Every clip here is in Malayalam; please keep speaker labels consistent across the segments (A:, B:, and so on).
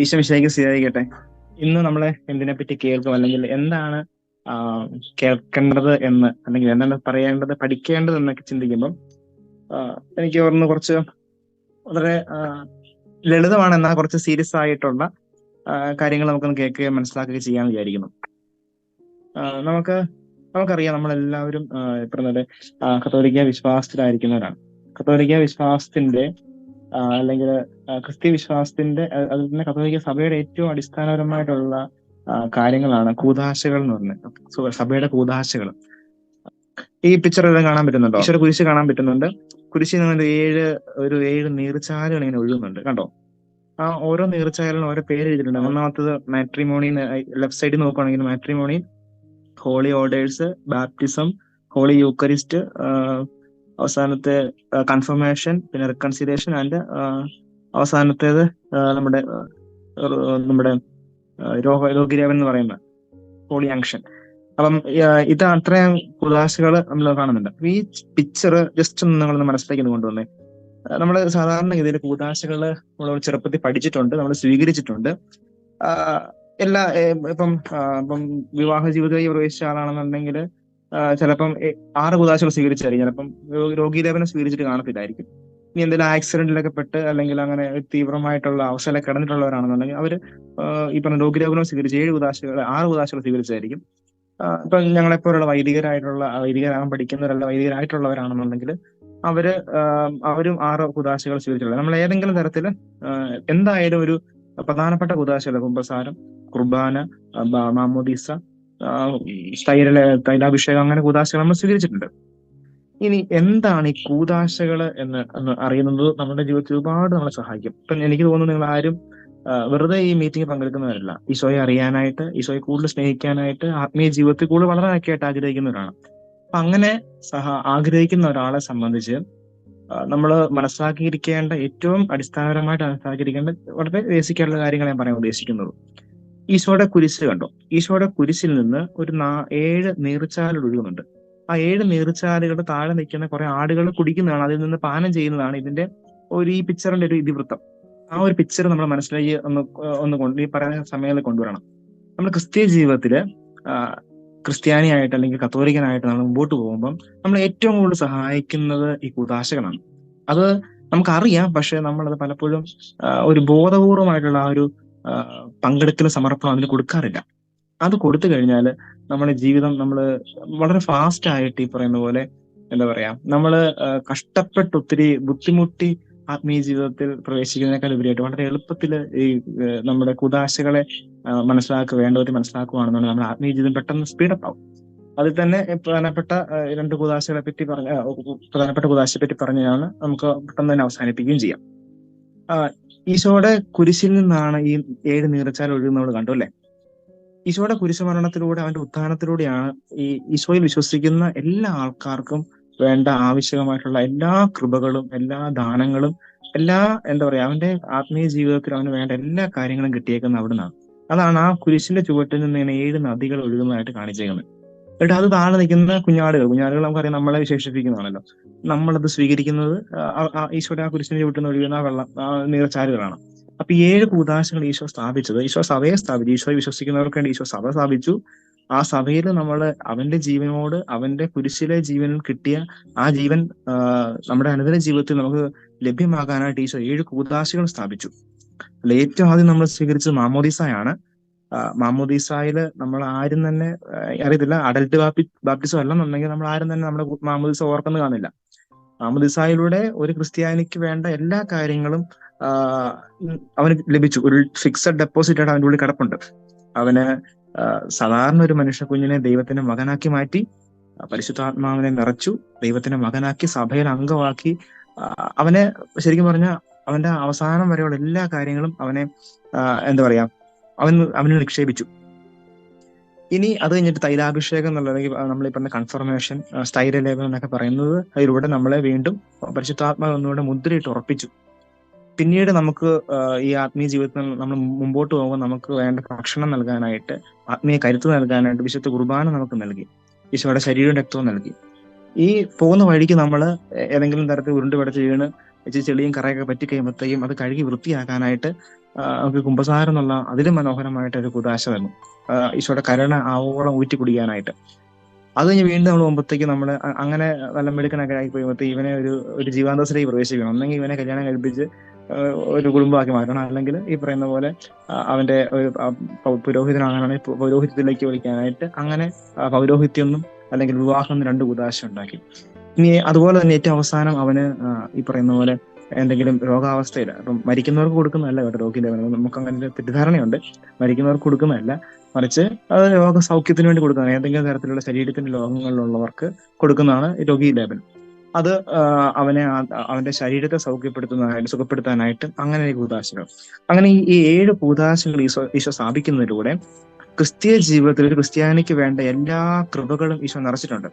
A: ഈശ്വമിശേക്ക് സ്വീകരിക്കട്ടെ ഇന്ന് നമ്മളെ എന്തിനെ പറ്റി കേൾക്കും? അല്ലെങ്കിൽ എന്താണ് കേൾക്കേണ്ടത് എന്ന് അല്ലെങ്കിൽ എന്താണ് പറയേണ്ടത് പഠിക്കേണ്ടത് എന്നൊക്കെ ചിന്തിക്കുമ്പം എനിക്ക് ഓർന്ന് കുറച്ച് വളരെ ലളിതമാണ് എന്നാൽ കുറച്ച് സീരിയസ് ആയിട്ടുള്ള കാര്യങ്ങൾ നമുക്കൊന്ന് കേൾക്കുകയും മനസ്സിലാക്കുകയും ചെയ്യാൻ വിചാരിക്കുന്നു. നമുക്ക് നമുക്കറിയാം നമ്മളെല്ലാവരും ആ, കത്തോലിക്ക വിശ്വാസത്തിലായിരിക്കുന്നവരാണ്. കത്തോലിക്ക വിശ്വാസത്തിന്റെ അല്ലെങ്കിൽ ക്രിസ്ത്യ വിശ്വാസത്തിന്റെ അതിൽ തന്നെ കത്തോലിക്ക സഭയുടെ ഏറ്റവും അടിസ്ഥാനപരമായിട്ടുള്ള കാര്യങ്ങളാണ് കൂതാശകൾ എന്ന് പറഞ്ഞത്. സഭയുടെ കൂതാശകൾ ഈ പിക്ചർ എല്ലാം കാണാൻ പറ്റുന്നുണ്ടോ? ഈശ്വര കുരിശ് കാണാൻ പറ്റുന്നുണ്ട്. കുരിശിൽ നിന്ന് ഏഴ് ഒരു ഏഴ് നീർച്ചാലുകൾ ഇങ്ങനെ ഒഴുകുന്നുണ്ട്. കണ്ടോ? ആ ഓരോ നീർച്ചാലും ഓരോ പേര് എഴുതിയിട്ടുണ്ട്. ഒന്നാമത്തത് മാട്രിമോണി ലെഫ്റ്റ് സൈഡിൽ നോക്കുകയാണെങ്കിൽ matrimony holy orders baptism holy eucharist അവസാനത്തെ കൺഫർമേഷൻ പിന്നെ റെക്കൺസിലേഷൻ ആൻഡ് അവസാനത്തേത് നമ്മുടെ നമ്മുടെ രോഗ രോഗിരേവൻ എന്ന് പറയുന്ന ഹോളി ആങ്ഷൻ അപ്പം ഇത് അത്രയും കുദാശകൾ നമ്മൾ കാണുന്നുണ്ട്. ഈ പിക്ചർ ജസ്റ്റ് ഒന്ന് നിങ്ങളൊന്ന് മനസ്സിലേക്ക് കൊണ്ടുവന്നേ. നമ്മൾ സാധാരണ ഇതിൽ കൂതാശകൾ നമ്മൾ ചെറുപ്പത്തിൽ പഠിച്ചിട്ടുണ്ട് നമ്മൾ സ്വീകരിച്ചിട്ടുണ്ട്. എല്ലാ ഇപ്പം ഇപ്പം വിവാഹ ജീവിതമായി പ്രവേശിച്ച ആളാണെന്നുണ്ടെങ്കിൽ ചിലപ്പം ആറ് കുതാശകൾ സ്വീകരിച്ചായിരിക്കും. ചിലപ്പം രോഗീലേപനം സ്വീകരിച്ചിട്ട് കാണത്തില്ലായിരിക്കും. ഇനി എന്തെങ്കിലും ആക്സിഡന്റിലൊക്കെ പെട്ട് അല്ലെങ്കിൽ അങ്ങനെ തീവ്രമായിട്ടുള്ള അവസ്ഥയിലൊക്കെ കിടന്നിട്ടുള്ളവരാണെന്നുണ്ടെങ്കിൽ അവർ ഈ പറഞ്ഞ രോഗീലേപനം സ്വീകരിച്ച് ഏഴ് കുതാശകൾ ആറ് കുതാശകൾ സ്വീകരിച്ചായിരിക്കും. ഇപ്പൊ ഞങ്ങളെപ്പോലുള്ള വൈദികരായിട്ടുള്ള വൈദികരാകാൻ പഠിക്കുന്നവരല്ല വൈദികരായിട്ടുള്ളവരാണെന്നുണ്ടെങ്കിൽ അവർ അവരും ആറ് കുതാശകൾ സ്വീകരിച്ചിട്ടുള്ളത് നമ്മൾ ഏതെങ്കിലും തരത്തിൽ എന്തായാലും ഒരു പ്രധാനപ്പെട്ട കുതാശകൾ കുമ്പസാരം കുർബാന മാമോദീസ തൈല തൈലാഭിഷേകം അങ്ങനെ കൂതാശകൾ നമ്മൾ സ്വീകരിച്ചിട്ടുണ്ട്. ഇനി എന്താണ് ഈ കൂതാശകൾ എന്ന് എന്ന് അറിയുന്നത് നമ്മുടെ ജീവിതത്തിൽ ഒരുപാട് നമ്മളെ സഹായിക്കും. ഇപ്പം എനിക്ക് തോന്നുന്നു നിങ്ങൾ ആരും വെറുതെ ഈ മീറ്റിംഗ് പങ്കെടുക്കുന്നവരല്ല. ഈശോയെ അറിയാനായിട്ട് ഈശോയെ കൂടുതൽ സ്നേഹിക്കാനായിട്ട് ആത്മീയ ജീവിതത്തിൽ കൂടുതൽ വളരെ ആക്കിയായിട്ട് ആഗ്രഹിക്കുന്നവരാണ്. അപ്പൊ അങ്ങനെ സഹ ആഗ്രഹിക്കുന്ന ഒരാളെ സംബന്ധിച്ച് നമ്മൾ മനസ്സിലാക്കിയിരിക്കേണ്ട ഏറ്റവും അടിസ്ഥാനപരമായിട്ട് മനസ്സിലാക്കിയിരിക്കേണ്ട വളരെ ബേസിക്കായിട്ടുള്ള കാര്യങ്ങൾ ഞാൻ പറയാൻ ഉദ്ദേശിക്കുന്നത്. ഈശോയുടെ കുരിശ് കണ്ടോ? ഈശോയുടെ കുരിശിൽ നിന്ന് ഒരു നാ ഏഴ് നീർച്ചാലുകൾ ഒഴുകുന്നുണ്ട്. ആ ഏഴ് നീർച്ചാലുകളുടെ താഴെ നിൽക്കുന്ന കുറെ ആടുകൾ കുടിക്കുന്നതാണ് അതിൽ നിന്ന് പാനം ചെയ്യുന്നതാണ് ഇതിന്റെ ഒരു ഈ പിക്ചറിന്റെ ഒരു ഇതിവൃത്തം. ആ ഒരു പിക്ചർ നമ്മുടെ മനസ്സിലേക്ക് ഒന്ന് ഒന്ന് കൊണ്ട് ഈ പറയുന്ന സമയങ്ങളിൽ കൊണ്ടുവരണം. നമ്മൾ ക്രിസ്തീയ ജീവിതത്തിൽ ക്രിസ്ത്യാനിയായിട്ട് അല്ലെങ്കിൽ കത്തോലിക്കനായിട്ട് നമ്മൾ മുമ്പോട്ട് പോകുമ്പം നമ്മൾ ഏറ്റവും കൂടുതൽ സഹായിക്കുന്നത് ഈ കുതാശകളാണ് അത് നമുക്കറിയാം പക്ഷെ നമ്മളത് പലപ്പോഴും ഒരു ബോധപൂർവമായിട്ടുള്ള ആ ഒരു പങ്കെടുക്കൽ സമർപ്പണം അതിന് കൊടുക്കാറില്ല. അത് കൊടുത്തു കഴിഞ്ഞാൽ നമ്മുടെ ജീവിതം നമ്മൾ വളരെ ഫാസ്റ്റ് ആയിട്ട് ഈ പറയുന്ന പോലെ എന്താ പറയാ നമ്മൾ കഷ്ടപ്പെട്ട് ഒത്തിരി ബുദ്ധിമുട്ടി ആത്മീയ ജീവിതത്തിൽ പ്രവേശിക്കുന്നതിനേക്കാൾ ഉപരിയായിട്ട് വളരെ എളുപ്പത്തിൽ ഈ നമ്മുടെ കുതാശകളെ മനസ്സിലാക്കുക വേണ്ടവർ മനസ്സിലാക്കുകയാണെന്നുണ്ടെങ്കിൽ നമ്മുടെ ആത്മീയ ജീവിതം പെട്ടെന്ന് സ്പീഡപ്പ് ആവും. അതിൽ തന്നെ പ്രധാനപ്പെട്ട രണ്ട് കുതാശകളെ പറ്റി പറഞ്ഞ പ്രധാനപ്പെട്ട കുതാശയെ പറ്റി പറഞ്ഞാണ് നമുക്ക് പെട്ടെന്ന് തന്നെ അവസാനിപ്പിക്കുകയും ചെയ്യാം. ഈശോയുടെ കുരിശിൽ നിന്നാണ് ഈ ഏഴ് നീറച്ചാൽ ഒഴുകുന്നവൾ കണ്ടു അല്ലെ? ഈശോയുടെ കുരിശുമരണത്തിലൂടെ അവന്റെ ഉത്ഥാനത്തിലൂടെയാണ് ഈ ഈശോയിൽ വിശ്വസിക്കുന്ന എല്ലാ ആൾക്കാർക്കും വേണ്ട ആവശ്യമായിട്ടുള്ള എല്ലാ കൃപകളും എല്ലാ ദാനങ്ങളും എല്ലാ എന്താ പറയാ അവന്റെ ആത്മീയ ജീവിതത്തിൽ അവന് വേണ്ട എല്ലാ കാര്യങ്ങളും കിട്ടിയേക്കുന്ന അവിടുന്നാണ്. അതാണ് ആ കുരിശിന്റെ ചുവട്ടിൽ നിന്ന് ഏഴ് നദികൾ ഒഴുകുന്നതായിട്ട് കാണിച്ചേക്കുന്നത്. എന്നിട്ട് അത് താഴെ നിൽക്കുന്ന കുഞ്ഞാടുകൾ. കുഞ്ഞാടുകൾ നമുക്കറിയാം നമ്മളെ വിശേഷിപ്പിക്കുന്നതാണല്ലോ. നമ്മളത് സ്വീകരിക്കുന്നത് ആ- ആ കുരിശിനെ നിന്ന് ഒഴുകുന്ന വെള്ളം ആ നീർച്ചാലുകളാണ് അപ്പൊ ഏഴ് കൂതാശകൾ ഈശോ സ്ഥാപിച്ചത് ഈശോ സഭയെ സ്ഥാപിച്ചു. ഈശോയെ വിശ്വസിക്കുന്നവർക്ക് വേണ്ടി ഈശോ സഭ സ്ഥാപിച്ചു. ആ സഭയിൽ നമ്മൾ അവന്റെ ജീവനോട് അവന്റെ കുരിശിലെ ജീവനിൽ കിട്ടിയ ആ ജീവൻ നമ്മുടെ അനുദിന ജീവിതത്തിൽ നമുക്ക് ലഭ്യമാകാനായിട്ട് ഈശോ ഏഴ് കൂതാശകൾ സ്ഥാപിച്ചു. അല്ല ഏറ്റവും ആദ്യം നമ്മൾ സ്വീകരിച്ചത് മാമോദീസായാണ്. മാമോദീസായിൽ നമ്മൾ ആരും തന്നെ അറിയത്തില്ല. അഡൽട്ട് ബാപ്റ്റി ബാപ്റ്റിസം അല്ലെന്നുണ്ടെങ്കിൽ നമ്മൾ ആരും തന്നെ നമ്മുടെ മാമോദീസ ഓർക്കുന്നു കാണില്ല. മാമോദീസായിലൂടെ ഒരു ക്രിസ്ത്യാനിക്ക് വേണ്ട എല്ലാ കാര്യങ്ങളും അവന് ലഭിച്ചു. ഒരു ഫിക്സഡ് ഡെപ്പോസിറ്റ് ആയിട്ട് അവന്റെ ഉള്ളിൽ കിടപ്പുണ്ട്. അവന് സാധാരണ ഒരു മനുഷ്യ കുഞ്ഞിനെ ദൈവത്തിന്റെ മകനാക്കി മാറ്റി പരിശുദ്ധാത്മാവിനെ നിറച്ചു ദൈവത്തിന്റെ മകനാക്കി സഭയിൽ അംഗമാക്കി അവനെ ശരിക്കും പറഞ്ഞ അവന്റെ അവസാനം വരെയുള്ള എല്ലാ കാര്യങ്ങളും അവനെ എന്താ പറയാ അവൻ അവന് നിക്ഷേപിച്ചു. ഇനി അത് കഴിഞ്ഞിട്ട് തൈലാഭിഷേകം എന്നുള്ളത് നമ്മൾ ഈ പറഞ്ഞ കൺഫർമേഷൻ സ്ഥൈര്യലേപനം എന്നൊക്കെ പറയുന്നത് അതിലൂടെ നമ്മളെ വീണ്ടും പരിശുദ്ധാത്മാവ് ഒന്നുകൂടെ മുദ്രയിട്ട് ഉറപ്പിച്ചു. പിന്നീട് നമുക്ക് ഈ ആത്മീയ ജീവിതത്തിൽ നമ്മൾ മുമ്പോട്ട് പോകുമ്പോൾ നമുക്ക് വേണ്ട ഭക്ഷണം നൽകാനായിട്ട് ആത്മീയ കരുത്ത് നൽകാനായിട്ട് വിശുദ്ധ കുർബാന നമുക്ക് നൽകി. ഈശോയുടെ ശരീരവും രക്തവും നൽകി. ഈ പോകുന്ന വഴിക്ക് നമ്മൾ ഏതെങ്കിലും തരത്തിൽ ഉരുണ്ട് പിടച്ച് വീണ് ചെളിയും കറയൊക്കെ പറ്റി കഴിയുമ്പോഴത്തേക്കും അത് കഴുകി വൃത്തിയാക്കാനായിട്ട് നമുക്ക് കുമ്പസാരം എന്നുള്ള അതിലും മനോഹരമായിട്ട് ഒരു കുതാശ തന്നു ഈശോയുടെ കരുണ ആവോളം ഊറ്റി കുടിക്കാനായിട്ട് അത് കഴിഞ്ഞ് വീണ്ടും നമ്മൾ മുമ്പത്തേക്ക് നമ്മൾ അങ്ങനെ നല്ല മെടുക്കനൊക്കെ ആയി കഴിയുമ്പോഴത്തേക്ക് ഇവനെ ഒരു ഒരു ജീവാന്തസിലേക്ക് പ്രവേശിക്കണം ഒന്നെങ്കിൽ ഇവനെ കല്യാണം കഴിപ്പിച്ച് ഒരു കുടുംബമാക്കി മാറ്റണം. അല്ലെങ്കിൽ ഈ പറയുന്ന പോലെ അവന്റെ ഒരു പുരോഹിതനാകാനാണെങ്കിൽ പൗരോഹിത്യത്തിലേക്ക് വിളിക്കാനായിട്ട് അങ്ങനെ പൗരോഹിത്യമൊന്നും അല്ലെങ്കിൽ വിവാഹം രണ്ട് ഉദാശ ഉണ്ടാക്കി. ഇനി അതുപോലെ തന്നെ ഏറ്റവും അവസാനം അവന് ഈ പറയുന്ന പോലെ എന്തെങ്കിലും രോഗാവസ്ഥയിൽ അപ്പം മരിക്കുന്നവർക്ക് കൊടുക്കുന്നതല്ല കേട്ടോ രോഗിലേപനം നമുക്ക് അങ്ങനെ തെറ്റിദ്ധാരണയുണ്ട്. മരിക്കുന്നവർക്ക് കൊടുക്കുന്നതല്ല. മറിച്ച് അത് രോഗ സൗഖ്യത്തിന് വേണ്ടി കൊടുക്കുന്നതാണ്. ഏതെങ്കിലും തരത്തിലുള്ള ശരീരത്തിന്റെ രോഗങ്ങളിലുള്ളവർക്ക് കൊടുക്കുന്നതാണ് രോഗി ലേപനം. അത് അവനെ അവന്റെ ശരീരത്തെ സൗഖ്യപ്പെടുത്തുന്നതായിട്ട് സുഖപ്പെടുത്താനായിട്ട് അങ്ങനെ ഒരു കൂതാശകൾ. അങ്ങനെ ഈ ഈ ഏഴ് ഭൂതാശങ്ങൾ ഈശോ ഈശോ സ്ഥാപിക്കുന്നതിലൂടെ ക്രിസ്തീയ ജീവിതത്തിൽ ഒരു ക്രിസ്ത്യാനിക്ക് വേണ്ട എല്ലാ കൃപകളും ഈശോ നിറച്ചിട്ടുണ്ട്.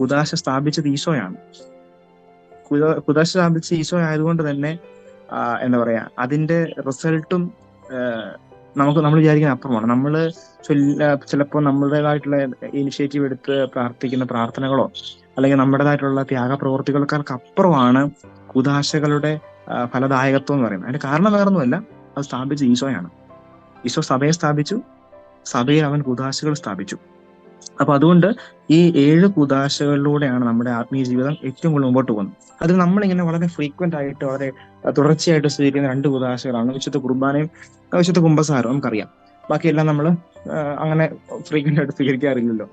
A: ഭൂതാശ സ്ഥാപിച്ചത് ഈശോയാണ്. കുദാശ സ്ഥാപിച്ച ഈശോ ആയതുകൊണ്ട് തന്നെ എന്താ പറയാ അതിന്റെ റിസൾട്ടും നമുക്ക് നമ്മൾ വിചാരിക്കുന്ന അപ്പുറമാണ്. നമ്മൾ ചിലപ്പോൾ നമ്മുടേതായിട്ടുള്ള ഇനിഷ്യേറ്റീവ് എടുത്ത് പ്രാർത്ഥിക്കുന്ന പ്രാർത്ഥനകളോ അല്ലെങ്കിൽ നമ്മുടേതായിട്ടുള്ള ത്യാഗ പ്രവർത്തികൾക്കാർക്ക് അപ്പുറമാണ് കുദാശകളുടെ ആ, ഫലദായകത്വം എന്ന് പറയുന്നത്. അതിന്റെ കാരണം വേറൊന്നുമല്ല അത് സ്ഥാപിച്ച ഈശോയാണ്. ഈശോ സഭയെ സ്ഥാപിച്ചു സഭയിൽ അവൻ കുതാശകൾ സ്ഥാപിച്ചു. അപ്പൊ അതുകൊണ്ട് ഈ ഏഴ് കുദാശകളിലൂടെയാണ് നമ്മുടെ ആത്മീയ ജീവിതം ഏറ്റവും കൂടുതൽ മുമ്പോട്ട് പോകുന്നത്. അതിൽ നമ്മളിങ്ങനെ വളരെ ഫ്രീക്വന്റ് ആയിട്ട് വളരെ തുടർച്ചയായിട്ട് സ്വീകരിക്കുന്ന രണ്ട് കുദാശകളാണ്. വിശുദ്ധ കുർബാനയും വിശുദ്ധ കുംഭസാരവും നമുക്കറിയാം. ബാക്കിയെല്ലാം നമ്മൾ അങ്ങനെ ഫ്രീക്വന്റ് ആയിട്ട് സ്വീകരിക്കാറില്ലല്ലോ.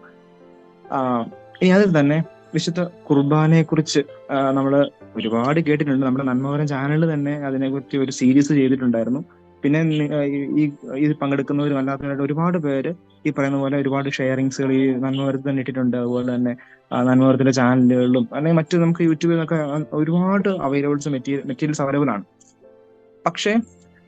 A: ഇനി അതിൽ തന്നെ വിശുദ്ധ കുർബാനയെ കുറിച്ച് നമ്മൾ ഒരുപാട് കേട്ടിട്ടുണ്ട്. നമ്മുടെ നന്മവരം ചാനലിൽ തന്നെ അതിനെക്കുറിച്ച് ഒരു സീരീസ് ചെയ്തിട്ടുണ്ടായിരുന്നു. പിന്നെ ഈ- പങ്കെടുക്കുന്നവരും അല്ലാത്തവരായിട്ട് ഒരുപാട് പേര് ഈ പറയുന്ന പോലെ ഒരുപാട് ഷെയറിങ്സുകൾ ഈ നന്മവർത്തി തന്നെ ഇട്ടിട്ടുണ്ട്. അതുപോലെ തന്നെ നന്മവർത്തിന്റെ ചാനലുകളിലും അല്ലെങ്കിൽ മറ്റു നമുക്ക് യൂട്യൂബിൽ നിന്നൊക്കെ ഒരുപാട് അവൈലബിൾസ് മെറ്റീരിയൽ മെറ്റീരിയൽസ് അവൈലബിൾ ആണ്. പക്ഷേ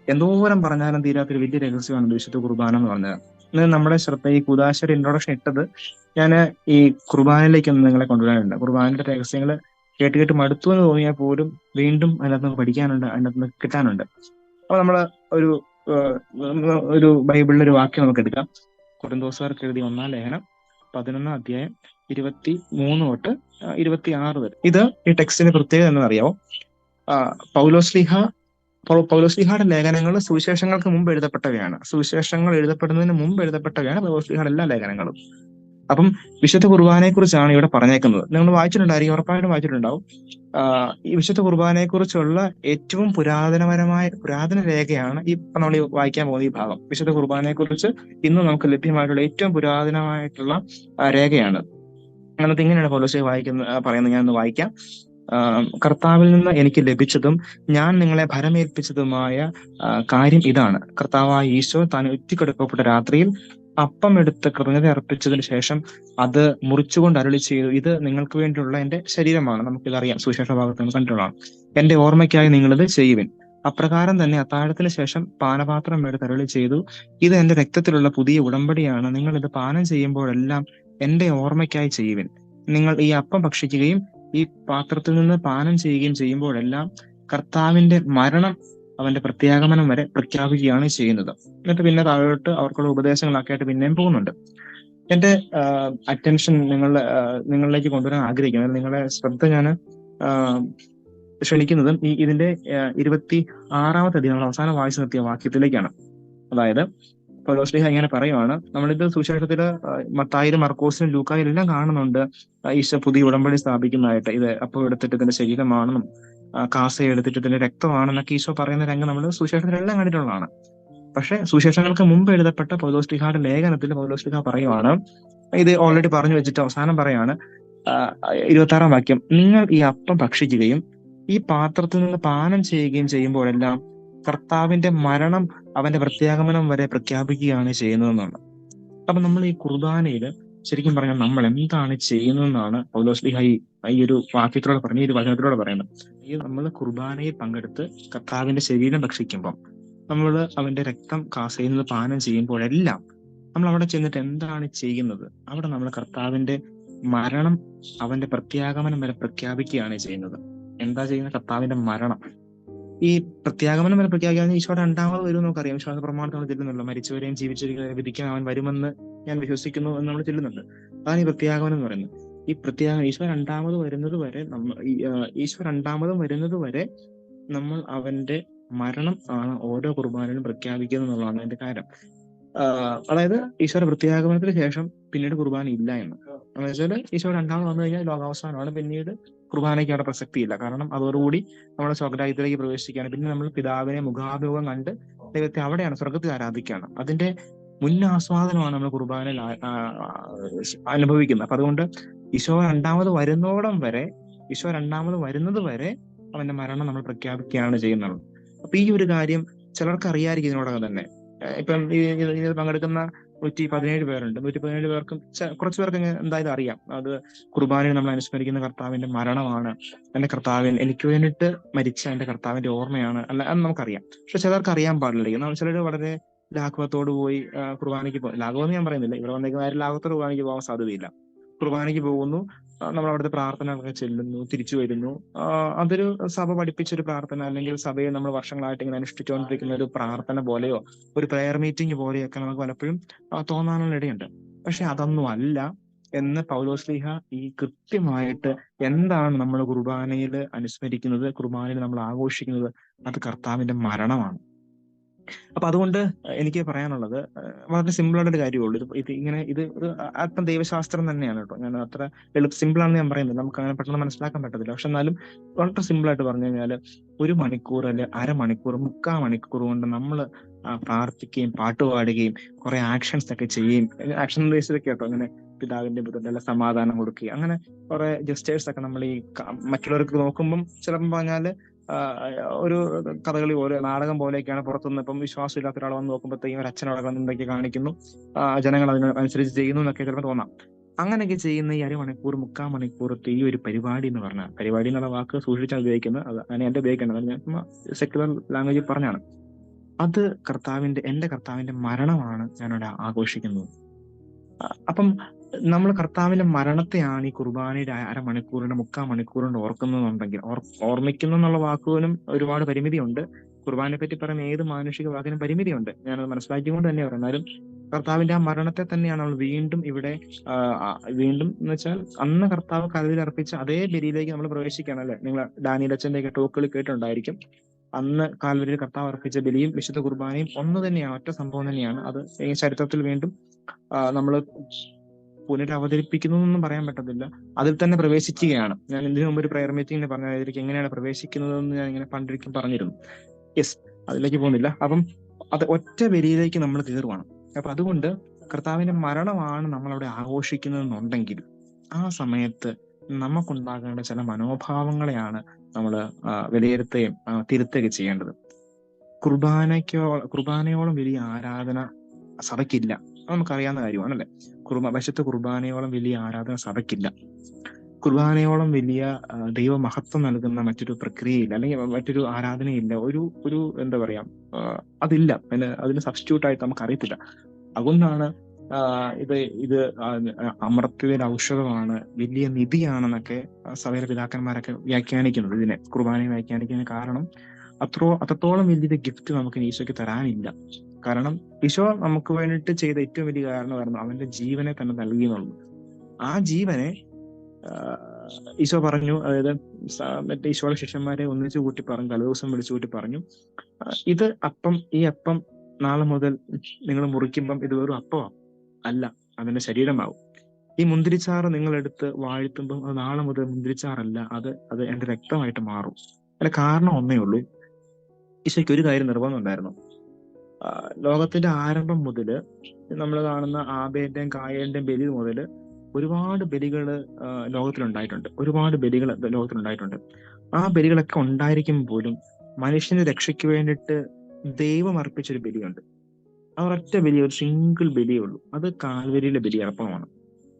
A: എന്തോരം പറഞ്ഞാലും തീരാത്തൊരു വലിയ രഹസ്യമാണ് വിശുദ്ധ കുർബാന എന്ന് പറഞ്ഞത്. ഇന്ന് നമ്മുടെ ശ്രദ്ധ ഈ കുദാശയുടെ ഇൻട്രൊഡക്ഷൻ ഇട്ടത് ഞാൻ ഈ കുർബാനയിലേക്ക് ഒന്ന് നിങ്ങളെ കൊണ്ടുവരാനുണ്ട്. കുർബാനയുടെ രഹസ്യങ്ങൾ കേട്ട് കേട്ട് മടുത്തു എന്ന് തോന്നിയാൽ പോലും വീണ്ടും അതിനകത്ത് നിന്ന് പഠിക്കാനുണ്ട് അതിനകത്ത് നിന്ന് കിട്ടാനുണ്ട്. അപ്പൊ നമ്മൾ ഒരു ഒരു ബൈബിളിലെ ഒരു വാക്യം നമുക്ക് എടുക്കാം കുടുംബോസുകാർക്ക് എഴുതിയ ഒന്നാം ലേഖനം പതിനൊന്നാം അധ്യായം ഇരുപത്തി മൂന്ന് തൊട്ട് ഇരുപത്തി ആറ് വരെ. ഇത് ഈ ടെക്സ്റ്റിന്റെ പ്രത്യേകത എന്നറിയാമോ പൗലോസ്ലിഹ പൗലോസ്ലിഹയുടെ ലേഖനങ്ങൾ സുവിശേഷങ്ങൾക്ക് മുമ്പ് എഴുതപ്പെട്ടവയാണ്. സുവിശേഷങ്ങൾ എഴുതപ്പെടുന്നതിന് മുമ്പ് എഴുതപ്പെട്ടവയാണ് പൗലോസ്ലിഹയുടെ എല്ലാ ലേഖനങ്ങളും. അപ്പം വിശുദ്ധ കുർബാനയെ കുറിച്ചാണ് ഇവിടെ പറഞ്ഞേക്കുന്നത്. നിങ്ങൾ വായിച്ചിട്ടുണ്ടായിരിക്കും ഉറപ്പായിട്ടും വായിച്ചിട്ടുണ്ടാവും. ഈ വിശുദ്ധ കുർബാനയെ കുറിച്ചുള്ള ഏറ്റവും പുരാതനപരമായ പുരാതന രേഖയാണ് ഈ നമ്മൾ വായിക്കാൻ പോകുന്ന ഈ ഭാഗം. വിശുദ്ധ കുർബാനയെ കുറിച്ച് ഇന്ന് നമുക്ക് ലഭ്യമായിട്ടുള്ള ഏറ്റവും പുരാതനമായിട്ടുള്ള രേഖയാണ്. അങ്ങനത്തെ ഇങ്ങനെയാണ് പോലീസ് വായിക്കുന്ന പറയുന്നത്. ഞാൻ ഒന്ന് വായിക്കാം കർത്താവിൽ നിന്ന് എനിക്ക് ലഭിച്ചതും ഞാൻ നിങ്ങളെ ഭരമേൽപ്പിച്ചതുമായ കാര്യം ഇതാണ്. കർത്താവായ ഈശോ താൻ ഉറ്റിക്കെടുക്കപ്പെട്ട രാത്രിയിൽ അപ്പം എടുത്ത് കൃതജ്ഞത അർപ്പിച്ചതിന് ശേഷം അത് മുറിച്ചുകൊണ്ട് അരുളി ചെയ്തു. ഇത് നിങ്ങൾക്ക് വേണ്ടിയുള്ള എന്റെ ശരീരമാണ്. നമുക്കിതറിയാം. സുവിശേഷ ഭാഗത്ത് നിന്ന് കണ്ടിട്ടുള്ളതാണ്. എന്റെ ഓർമ്മയ്ക്കായി നിങ്ങളിത് ചെയ്യുവിൻ. അപ്രകാരം തന്നെ അത്താഴത്തിന് ശേഷം പാനപാത്രം എടുത്ത് അരുളി ചെയ്തു. ഇത് എന്റെ രക്തത്തിലുള്ള പുതിയ ഉടമ്പടിയാണ്. നിങ്ങൾ ഇത് പാനം ചെയ്യുമ്പോഴെല്ലാം എന്റെ ഓർമ്മയ്ക്കായി ചെയ്യുവിൻ. നിങ്ങൾ ഈ അപ്പം ഭക്ഷിക്കുകയും ഈ പാത്രത്തിൽ നിന്ന് പാനം ചെയ്യുകയും ചെയ്യുമ്പോഴെല്ലാം കർത്താവിന്റെ മരണം അവന്റെ പ്രത്യാഗമനം വരെ പ്രഖ്യാപിക്കുകയാണ് ചെയ്യുന്നത്. എന്നിട്ട് പിന്നെ താഴോട്ട് അവർക്കുള്ള ഉപദേശങ്ങളൊക്കെ ആയിട്ട് പിന്നെയും പോകുന്നുണ്ട്. എന്റെ അറ്റൻഷൻ നിങ്ങൾ നിങ്ങളിലേക്ക് കൊണ്ടുവരാൻ ആഗ്രഹിക്കുന്നത് നിങ്ങളെ ശ്രദ്ധ ഞാൻ ക്ഷണിക്കുന്നതും ഈ ഇതിന്റെ ഇരുപത്തി ആറാമത്തെ അധികം അവസാനം വായിച്ചു നിർത്തിയ വാക്യത്തിലേക്കാണ്. അതായത് പൗലോസ്ലിഹ ഇങ്ങനെ പറയുവാണ് നമ്മളിത് സുശേഷത്തിൽ മത്തായിരും മർക്കോസിനും ലൂക്കായിലും എല്ലാം കാണുന്നുണ്ട്. ഈശോ പുതിയ ഉടമ്പടി സ്ഥാപിക്കുന്നതായിട്ട് ഇത് അപ്പോൾ എടുത്തിട്ട് ഇതിന്റെ ശരീരമാണെന്നും കാസ എടുത്തിട്ട് ഇതിന്റെ രക്തമാണെന്നൊക്കെ ഈശോ പറയുന്ന രംഗം നമ്മൾ സുശേഷത്തിലെല്ലാം കണ്ടിട്ടുള്ളതാണ്. പക്ഷെ സുശേഷങ്ങൾക്ക് മുമ്പ് എഴുതപ്പെട്ട പൗലോസ്ലിഹയുടെ ലേഖനത്തിൽ പൗലോസ്ലിഹ പറയുവാണ് ഇത് ഓൾറെഡി പറഞ്ഞു വെച്ചിട്ട് അവസാനം പറയാണ് ഇരുപത്തി ആറാം വാക്യം നിങ്ങൾ ഈ അപ്പം ഭക്ഷിക്കുകയും ഈ പാത്രത്തിൽ നിന്ന് പാനം ചെയ്യുകയും ചെയ്യുമ്പോഴെല്ലാം കർത്താവിന്റെ മരണം അവന്റെ പ്രത്യാഗമനം വരെ പ്രഖ്യാപിക്കുകയാണ് ചെയ്യുന്നതെന്നാണ്. അപ്പൊ നമ്മൾ ഈ കുർബാനയിൽ ശരിക്കും പറഞ്ഞാൽ നമ്മൾ എന്താണ് ചെയ്യുന്നതെന്നാണ് പൗലോസ്ലിഹ ഈ ഒരു വാക്യത്തിലൂടെ പറഞ്ഞ ഈ ഒരു വചനത്തിലൂടെ പറയുന്നത്. ഈ നമ്മൾ കുർബാനയിൽ പങ്കെടുത്ത് കർത്താവിന്റെ ശരീരം ഭക്ഷിക്കുമ്പോൾ നമ്മൾ അവന്റെ രക്തം കാസയിൽ പാനം ചെയ്യുമ്പോഴെല്ലാം നമ്മൾ അവിടെ ചെന്നിട്ട് എന്താണ് ചെയ്യുന്നത്? അവിടെ നമ്മൾ കർത്താവിന്റെ മരണം അവന്റെ പ്രത്യാഗമനം വരെ പ്രഖ്യാപിക്കുകയാണ് ചെയ്യുന്നത്. എന്താ ചെയ്യുന്നത്? കർത്താവിന്റെ മരണം. ഈ പ്രത്യാഗമനം വരെ പ്രഖ്യാപിക്കാൻ ഈശോ രണ്ടാമത് വരും നമുക്കറിയാം. വിശ്വാസ പ്രമാണത്തിൽ നമ്മൾ മരിച്ചവരെയും ജീവിച്ചവരെയും വിധിക്കാൻ അവൻ വരുമെന്ന് ഞാൻ വിശ്വസിക്കുന്നു എന്ന് നമ്മൾ ചെല്ലുന്നുണ്ട്. അതാണ് ഈ പ്രത്യാഗമനം എന്ന് പറയുന്നത്. ഈ പ്രത്യാഗം ഈശോ രണ്ടാമത് വരുന്നത് വരെ നമ്മൾ ഈശോ രണ്ടാമതും വരുന്നത് വരെ നമ്മൾ അവന്റെ മരണം ആണ് ഓരോ കുർബാനയിലും പ്രഖ്യാപിക്കുന്നത് എന്നുള്ളതാണ് അതിന്റെ കാര്യം. അതായത് ഈശോയുടെ പ്രത്യാഗമനത്തിന് ശേഷം പിന്നീട് കുർബാന ഇല്ല എന്ന്. എന്ന് വെച്ചാൽ ഈശോ രണ്ടാമത് വന്നു കഴിഞ്ഞാൽ ലോകാവസാനമാണ്. പിന്നീട് കുർബാനയ്ക്ക് അവിടെ പ്രസക്തിയില്ല. കാരണം അതോടുകൂടി നമ്മുടെ സ്വർഗരാജ്യത്തിലേക്ക് പ്രവേശിക്കുകയാണ് പിന്നെ നമ്മൾ പിതാവിനെ മുഖാഭിമുഖം കണ്ട് ദൈവത്തെ അവിടെയാണ് സ്വർഗത്തിൽ ആരാധിക്കുകയാണ് അതിന്റെ മുന്നാസ്വാദനമാണ് നമ്മൾ കുർബാനയിൽ അനുഭവിക്കുന്നത്. അപ്പൊ അതുകൊണ്ട് ഈശോ രണ്ടാമത് വരുന്നോടം വരെ ഈശോ രണ്ടാമത് വരുന്നത് വരെ അവന്റെ മരണം നമ്മൾ പ്രഖ്യാപിക്കുകയാണ് ചെയ്യുന്നത്. അപ്പൊ ഈ ഒരു കാര്യം ചിലർക്ക് അറിയാതിരിക്കും ഇതിനോടകം തന്നെ. ഇപ്പം ഇതിൽ പങ്കെടുക്കുന്ന നൂറ്റി പതിനേഴ് പേരുണ്ട്. നൂറ്റി പതിനേഴ് പേർക്കും കുറച്ച് പേർക്ക് എന്തായാലും അറിയാം. അത് കുർബാനയിൽ നമ്മൾ അനുസ്മരിക്കുന്ന കർത്താവിന്റെ മരണമാണ്. എന്റെ കർത്താവിൻ എനിക്ക് വേണ്ടിയിട്ട് മരിച്ച എന്റെ കർത്താവിന്റെ ഓർമ്മയാണ്. അല്ല അത് നമുക്കറിയാം. പക്ഷെ ചിലർക്ക് അറിയാൻ പാടില്ല. നമ്മൾ ചിലർ വളരെ ലാഘവത്തോട് പോയി കുർബാനയ്ക്ക് പോകും ലാഘവം ഞാൻ പറയുന്നില്ല. ഇവിടെ വന്നേക്കുന്ന ആരും ലാഘവത്തോട് കുർബാനയ്ക്ക് പോകാൻ സാധ്യതയില്ല. കുർബാനയ്ക്ക് പോകുന്നു. നമ്മൾ അവിടുത്തെ പ്രാർത്ഥന ചെല്ലുന്നു തിരിച്ചു വരുന്നു. അതൊരു സഭ പഠിപ്പിച്ച ഒരു പ്രാർത്ഥന അല്ലെങ്കിൽ സഭയെ നമ്മൾ വർഷങ്ങളായിട്ട് ഇങ്ങനെ അനുഷ്ഠിച്ചുകൊണ്ടിരിക്കുന്ന ഒരു പ്രാർത്ഥന പോലെയോ ഒരു പ്രെയർ മീറ്റിംഗ് പോലെയോ പോലെയൊക്കെ നമുക്ക് പലപ്പോഴും തോന്നാനുള്ള ഇടയുണ്ട് പക്ഷെ അതൊന്നും അല്ല. എന്ന് പൗലോസ്ലിഹ ഈ കൃത്യമായിട്ട് എന്താണ് നമ്മൾ കുർബാനയിൽ അനുസ്മരിക്കുന്നത് കുർബാനയിൽ നമ്മൾ ആഘോഷിക്കുന്നത് അത് കർത്താവിന്റെ മരണമാണ്. അപ്പൊ അതുകൊണ്ട് എനിക്ക് പറയാനുള്ളത് വളരെ സിമ്പിൾ ആയിട്ടൊരു കാര്യമുള്ളൂ. ഇത് ഇത് ഇങ്ങനെ ഇത് ഒരു അത്ര ദൈവശാസ്ത്രം തന്നെയാണ് കേട്ടോ. ഞാൻ അത്ര എളുപ്പ സിമ്പിൾ ആണെന്ന് ഞാൻ പറയുന്നത് നമുക്ക് അങ്ങനെ പെട്ടെന്ന് മനസ്സിലാക്കാൻ പറ്റത്തില്ല. പക്ഷെ എന്നാലും വളരെ സിമ്പിൾ ആയിട്ട് പറഞ്ഞു കഴിഞ്ഞാൽ ഒരു മണിക്കൂർ അല്ലെ അരമണിക്കൂർ മുക്കാൽ മണിക്കൂർ കൊണ്ട് നമ്മൾ പ്രാർത്ഥിക്കുകയും പാട്ട് പാടുകയും കുറെ ആക്ഷൻസ് ഒക്കെ ചെയ്യുകയും ആക്ഷൻ ബേസിലൊക്കെ കേട്ടോ അങ്ങനെ പിതാവിന്റെ പുത്രന്റെ സമാധാനം കൊടുക്കുകയും അങ്ങനെ കുറെ ജസ്റ്റേഴ്സ് ഒക്കെ നമ്മൾ ഈ മറ്റുള്ളവർക്ക് നോക്കുമ്പം ചിലപ്പോൾ പറഞ്ഞാൽ ഒരു കഥകളി പോലെ നാടകം പോലെയൊക്കെയാണ് പുറത്തുനിന്ന് ഇപ്പം വിശ്വാസമില്ലാത്ത ഒരാൾ വന്ന് നോക്കുമ്പോഴത്തേക്കും ഒരു അച്ഛനോടെ വന്ന് എന്തൊക്കെ കാണിക്കുന്നു. ജനങ്ങൾ അതിനനുസരിച്ച് ചെയ്യുന്നു എന്നൊക്കെ ചിലപ്പോൾ തോന്നാം. അങ്ങനെയൊക്കെ ചെയ്യുന്ന ഈ അരമണിക്കൂർ മുക്കാൽ മണിക്കൂറത്തെ ഈ ഒരു പരിപാടി എന്ന് പറഞ്ഞാൽ പരിപാടി എന്നുള്ള വാക്ക് സൂക്ഷിച്ചാണ് ഉപയോഗിക്കുന്നത്. അത് അങ്ങനെ എന്റെ ഉപയോഗിക്കേണ്ടത് ഞാൻ സെക്യുലർ ലാംഗ്വേജിൽ പറഞ്ഞാണ്. അത് കർത്താവിന്റെ എന്റെ കർത്താവിന്റെ മരണമാണ് ഞാനിവിടെ ആഘോഷിക്കുന്നത്. അപ്പം നമ്മൾ കർത്താവിന്റെ മരണത്തെയാണ് ഈ കുർബാനയുടെ അരമണിക്കൂറിന്റെ മുക്കാൽ മണിക്കൂറിന്റെ ഓർക്കുന്നുണ്ടെങ്കിൽ ഓർ ഓർമ്മിക്കുന്നു എന്നുള്ള വാക്കുകളും ഒരുപാട് പരിമിതിയുണ്ട്. കുർബാനയെ പറ്റി പറയുന്ന ഏത് മാനുഷിക വാക്കിനും പരിമിതിയുണ്ട്. ഞാനത് മനസ്സിലാക്കിക്കൊണ്ട് തന്നെ പറയാം എന്നാലും കർത്താവിന്റെ ആ മരണത്തെ തന്നെയാണ് നമ്മൾ വീണ്ടും ഇവിടെ വീണ്ടും എന്ന് വെച്ചാൽ അന്ന് കർത്താവ് കരുതിൽ അർപ്പിച്ച അതേ ബലിയിലേക്ക് നമ്മൾ പ്രവേശിക്കുകയാണ് അല്ലെ? നിങ്ങൾ ഡാനിയൽ അച്ഛന്റെ ഒക്കെ ടോക്കുകൾ കേട്ടിട്ടുണ്ടായിരിക്കും. അന്ന് കാൽവരിയിൽ കർത്താവ് അർപ്പിച്ച ബലിയും വിശുദ്ധ കുർബാനയും ഒന്ന് തന്നെയാണ് ഒറ്റ സംഭവം തന്നെയാണ്. അത് ചരിത്രത്തിൽ വീണ്ടും നമ്മൾ പുനരവതരിപ്പിക്കുന്നു എന്നൊന്നും പറയാൻ പറ്റത്തില്ല. അതിൽ തന്നെ പ്രവേശിക്കുകയാണ്. ഞാൻ ഇതിനു മുമ്പ് ഒരു പ്രയർ മീറ്റിംഗിൽ പറഞ്ഞതായിരിക്കും എങ്ങനെയാണ് പ്രവേശിക്കുന്നതെന്ന് ഞാൻ ഇങ്ങനെ പണ്ടിരിക്കും പറഞ്ഞിരുന്നു. യെസ് അതിലേക്ക് പോകുന്നില്ല. അപ്പം അത് ഒറ്റ വരിയിലേക്ക് നമ്മൾ കയറുവാണ് അപ്പൊ അതുകൊണ്ട് കർത്താവിന്റെ മരണമാണ് നമ്മൾ അവിടെ ആഘോഷിക്കുന്നതെന്നുണ്ടെങ്കിൽ ആ സമയത്ത് നമുക്കുണ്ടാകേണ്ട ചില മനോഭാവങ്ങളെയാണ് നമ്മൾ വിലയിരുത്തുകയും തിരുത്തുകയും ചെയ്യേണ്ടത്. കുർബാനയ്ക്കോ കുർബാനയോളം വലിയ ആരാധന സഭയ്ക്കില്ല. നമുക്കറിയാവുന്ന കാര്യമാണല്ലേ? കുർബാന വശത്ത് കുർബാനയോളം വലിയ ആരാധന സഭയ്ക്കില്ല. കുർബാനയോളം വലിയ ദൈവ ദൈവമഹത്വം നൽകുന്ന മറ്റൊരു പ്രക്രിയയില്ല അല്ലെങ്കിൽ മറ്റൊരു ആരാധനയില്ല. ഒരു ഒരു എന്താ പറയാ അതില്ല. അതിന് അതിന് സബ്സ്റ്റിറ്റ്യൂട്ട് ആയിട്ട് നമുക്ക് അറിയത്തില്ല അതുകൊണ്ടാണ് ഇത് ഇത് അമർത്തിയൊരു ഔഷധമാണ് വലിയ നിധിയാണെന്നൊക്കെ സഭയ പിതാക്കന്മാരൊക്കെ വ്യാഖ്യാനിക്കുന്നത് ഇതിനെ കുർബാനയെ വ്യാഖ്യാനിക്കുന്നതിന് കാരണം അത്രോ അത്രത്തോളം വലിയൊരു ഗിഫ്റ്റ് നമുക്ക് ഈശോയ്ക്ക് തരാനില്ല. കാരണം ഈശോ നമുക്ക് വേണ്ടിയിട്ട് ചെയ്ത ഏറ്റവും വലിയ കാരണം അവന്റെ ജീവനെ തന്നെ നൽകി എന്നുള്ളത്. ആ ജീവനെ ഈശോ പറഞ്ഞു അതായത് മറ്റേ ഈശോയുടെ ശിഷ്യന്മാരെ ഒന്നിച്ചു കൂട്ടി പറഞ്ഞു തലേദിവസം വിളിച്ചു കൂട്ടി പറഞ്ഞു ഇത് അപ്പം ഈ അപ്പം നാളെ മുതൽ നിങ്ങൾ മുറിക്കുമ്പം ഇത് വെറും അപ്പമാ അല്ല അതിന്റെ ശരീരമാവും. ഈ മുന്തിരിച്ചാറ് നിങ്ങൾ എടുത്ത് വാഴ്ത്തുമ്പം അത് നാളെ മുതൽ മുന്തിരിച്ചാറല്ല അത് അത് എന്റെ രക്തമായിട്ട് മാറും. അതിന്റെ കാരണം ഒന്നേ ഉള്ളൂ. ഈശോയ്ക്ക് ഒരു കാര്യം നിർബന്ധം ഉണ്ടായിരുന്നു. ലോകത്തിന്റെ ആരംഭം മുതൽ നമ്മൾ കാണുന്ന ആബേന്റെയും കായേന്റെയും ബലി മുതൽ ഒരുപാട് ബലികൾ ലോകത്തിലുണ്ടായിട്ടുണ്ട്. ഒരുപാട് ബലികൾ ലോകത്തിലുണ്ടായിട്ടുണ്ട്. ആ ബലികളൊക്കെ ഉണ്ടായിരിക്കും പോലും മനുഷ്യന്റെ രക്ഷയ്ക്ക് വേണ്ടിയിട്ട് ദൈവം അർപ്പിച്ചൊരു ബലിയുണ്ട്. ആ ഒരൊറ്റ ബലി ഒരു സിംഗിൾ ബലിയേ ഉള്ളൂ. അത് കാൽവരിയിലെ ബലി അർപ്പണമാണ്.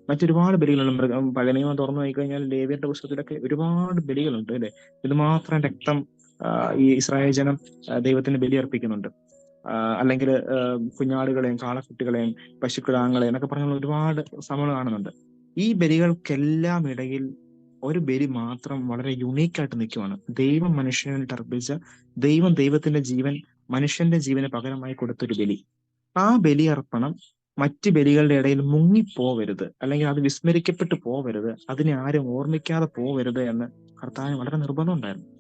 A: മറ്റൊരുപാട് ബലികളുണ്ട് മൃഗം പഴനിയമം തുറന്നു നോക്കിക്കഴിഞ്ഞാൽ ലേവിയന്റെ പുസ്തകത്തിലൊക്കെ ഒരുപാട് ബലികളുണ്ട് അല്ലെ? ഇത് മാത്രം രക്തം ഈ ഇസ്രായേൽ ജനം ദൈവത്തിന് ബലി അർപ്പിക്കുന്നുണ്ട്. അല്ലെങ്കിൽ കുഞ്ഞാടുകളെയും കാളക്കുട്ടികളെയും പശുക്കിടാങ്ങളെയും എന്നൊക്കെ പറഞ്ഞുള്ള ഒരുപാട് സമയം കാണുന്നുണ്ട്. ഈ ബലികൾക്കെല്ലാം ഇടയിൽ ഒരു ബലി മാത്രം വളരെ യുണീക്ക് ആയിട്ട് നിൽക്കുവാണ്. ദൈവം മനുഷ്യനെ തർപ്പിച്ച ദൈവം ദൈവത്തിന്റെ ജീവൻ മനുഷ്യന്റെ ജീവന് പകരമായി കൊടുത്തൊരു ബലി. ആ ബലിയർപ്പണം മറ്റ് ബലികളുടെ ഇടയിൽ മുങ്ങിപ്പോവരുത് അല്ലെങ്കിൽ അത് വിസ്മരിക്കപ്പെട്ടു പോവരുത് അതിനെ ആരും ഓർമ്മിക്കാതെ പോവരുത് എന്ന് കർത്താവിന് വളരെ നിർബന്ധം ഉണ്ടായിരുന്നു.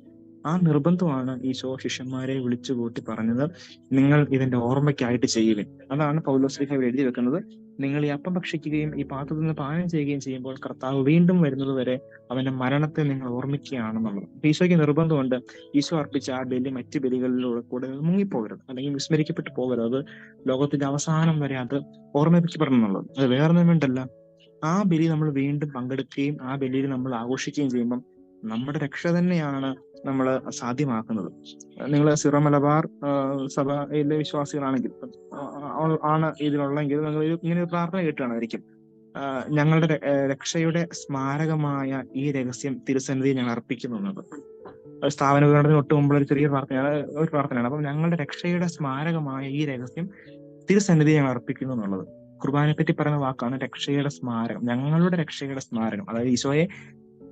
A: ആ നിർബന്ധമാണ് ഈശോ ശിഷ്യന്മാരെ വിളിച്ചു കൂട്ടി പറഞ്ഞത്. നിങ്ങൾ ഇതിന്റെ ഓർമ്മയ്ക്കായിട്ട് ചെയ്യുവിൻ. അതാണ് പൗലോസ്ലിഹ എഴുതി വെക്കുന്നത്. നിങ്ങൾ ഈ അപ്പം ഭക്ഷിക്കുകയും ഈ പാത്രത്തിൽ നിന്ന് പാനം ചെയ്യുകയും ചെയ്യുമ്പോൾ കർത്താവ് വീണ്ടും വരുന്നത് വരെ അവന്റെ മരണത്തെ നിങ്ങൾ ഓർമ്മിക്കുകയാണെന്നുള്ളത്. അപ്പൊ ഈശോയ്ക്ക് നിർബന്ധമുണ്ട്. ഈശോ അർപ്പിച്ച ആ ബലി മറ്റ് ബലികളിലൂടെ കൂടെ മുങ്ങിപ്പോകരുത്. അല്ലെങ്കിൽ വിസ്മരിക്കപ്പെട്ടു പോകരുത്. ലോകത്തിന്റെ അവസാനം വരെ അത് ഓർമ്മിപ്പിക്കപ്പെടണം എന്നുള്ളത് അത് വേറെ വേണ്ടല്ല. ആ ബലി നമ്മൾ വീണ്ടും പങ്കെടുക്കുകയും ആ ബലിയിൽ നമ്മൾ ആഘോഷിക്കുകയും ചെയ്യുമ്പം നമ്മുടെ രക്ഷ തന്നെയാണ് നമ്മൾ സാധ്യമാക്കുന്നത്. നിങ്ങൾ സിറോ മലബാർ സഭയിലെ വിശ്വാസികളാണെങ്കിൽ ആണ് ഇതിലുള്ളെങ്കിൽ നിങ്ങൾ ഇങ്ങനെ ഒരു പ്രാർത്ഥന കേട്ടുകയാണായിരിക്കും ഞങ്ങളുടെ രക്ഷയുടെ സ്മാരകമായ ഈ രഹസ്യം തിരുസന്നിധി ഞങ്ങൾ അർപ്പിക്കുന്നു സ്ഥാപന വിവരണത്തിന് ഒട്ട് മുമ്പുള്ള ഒരു ചെറിയ പ്രാർത്ഥനയാണ് ഒരു പ്രാർത്ഥനയാണ്. അപ്പം ഞങ്ങളുടെ രക്ഷയുടെ സ്മാരകമായ ഈ രഹസ്യം തിരുസന്നിധി ഞങ്ങൾ അർപ്പിക്കുന്നു എന്നുള്ളത് കുർബാനയെ പറ്റി പറയുന്ന വാക്കാണ് രക്ഷയുടെ സ്മാരകം. ഞങ്ങളുടെ രക്ഷയുടെ സ്മാരകം. അതായത് ഈശോയെ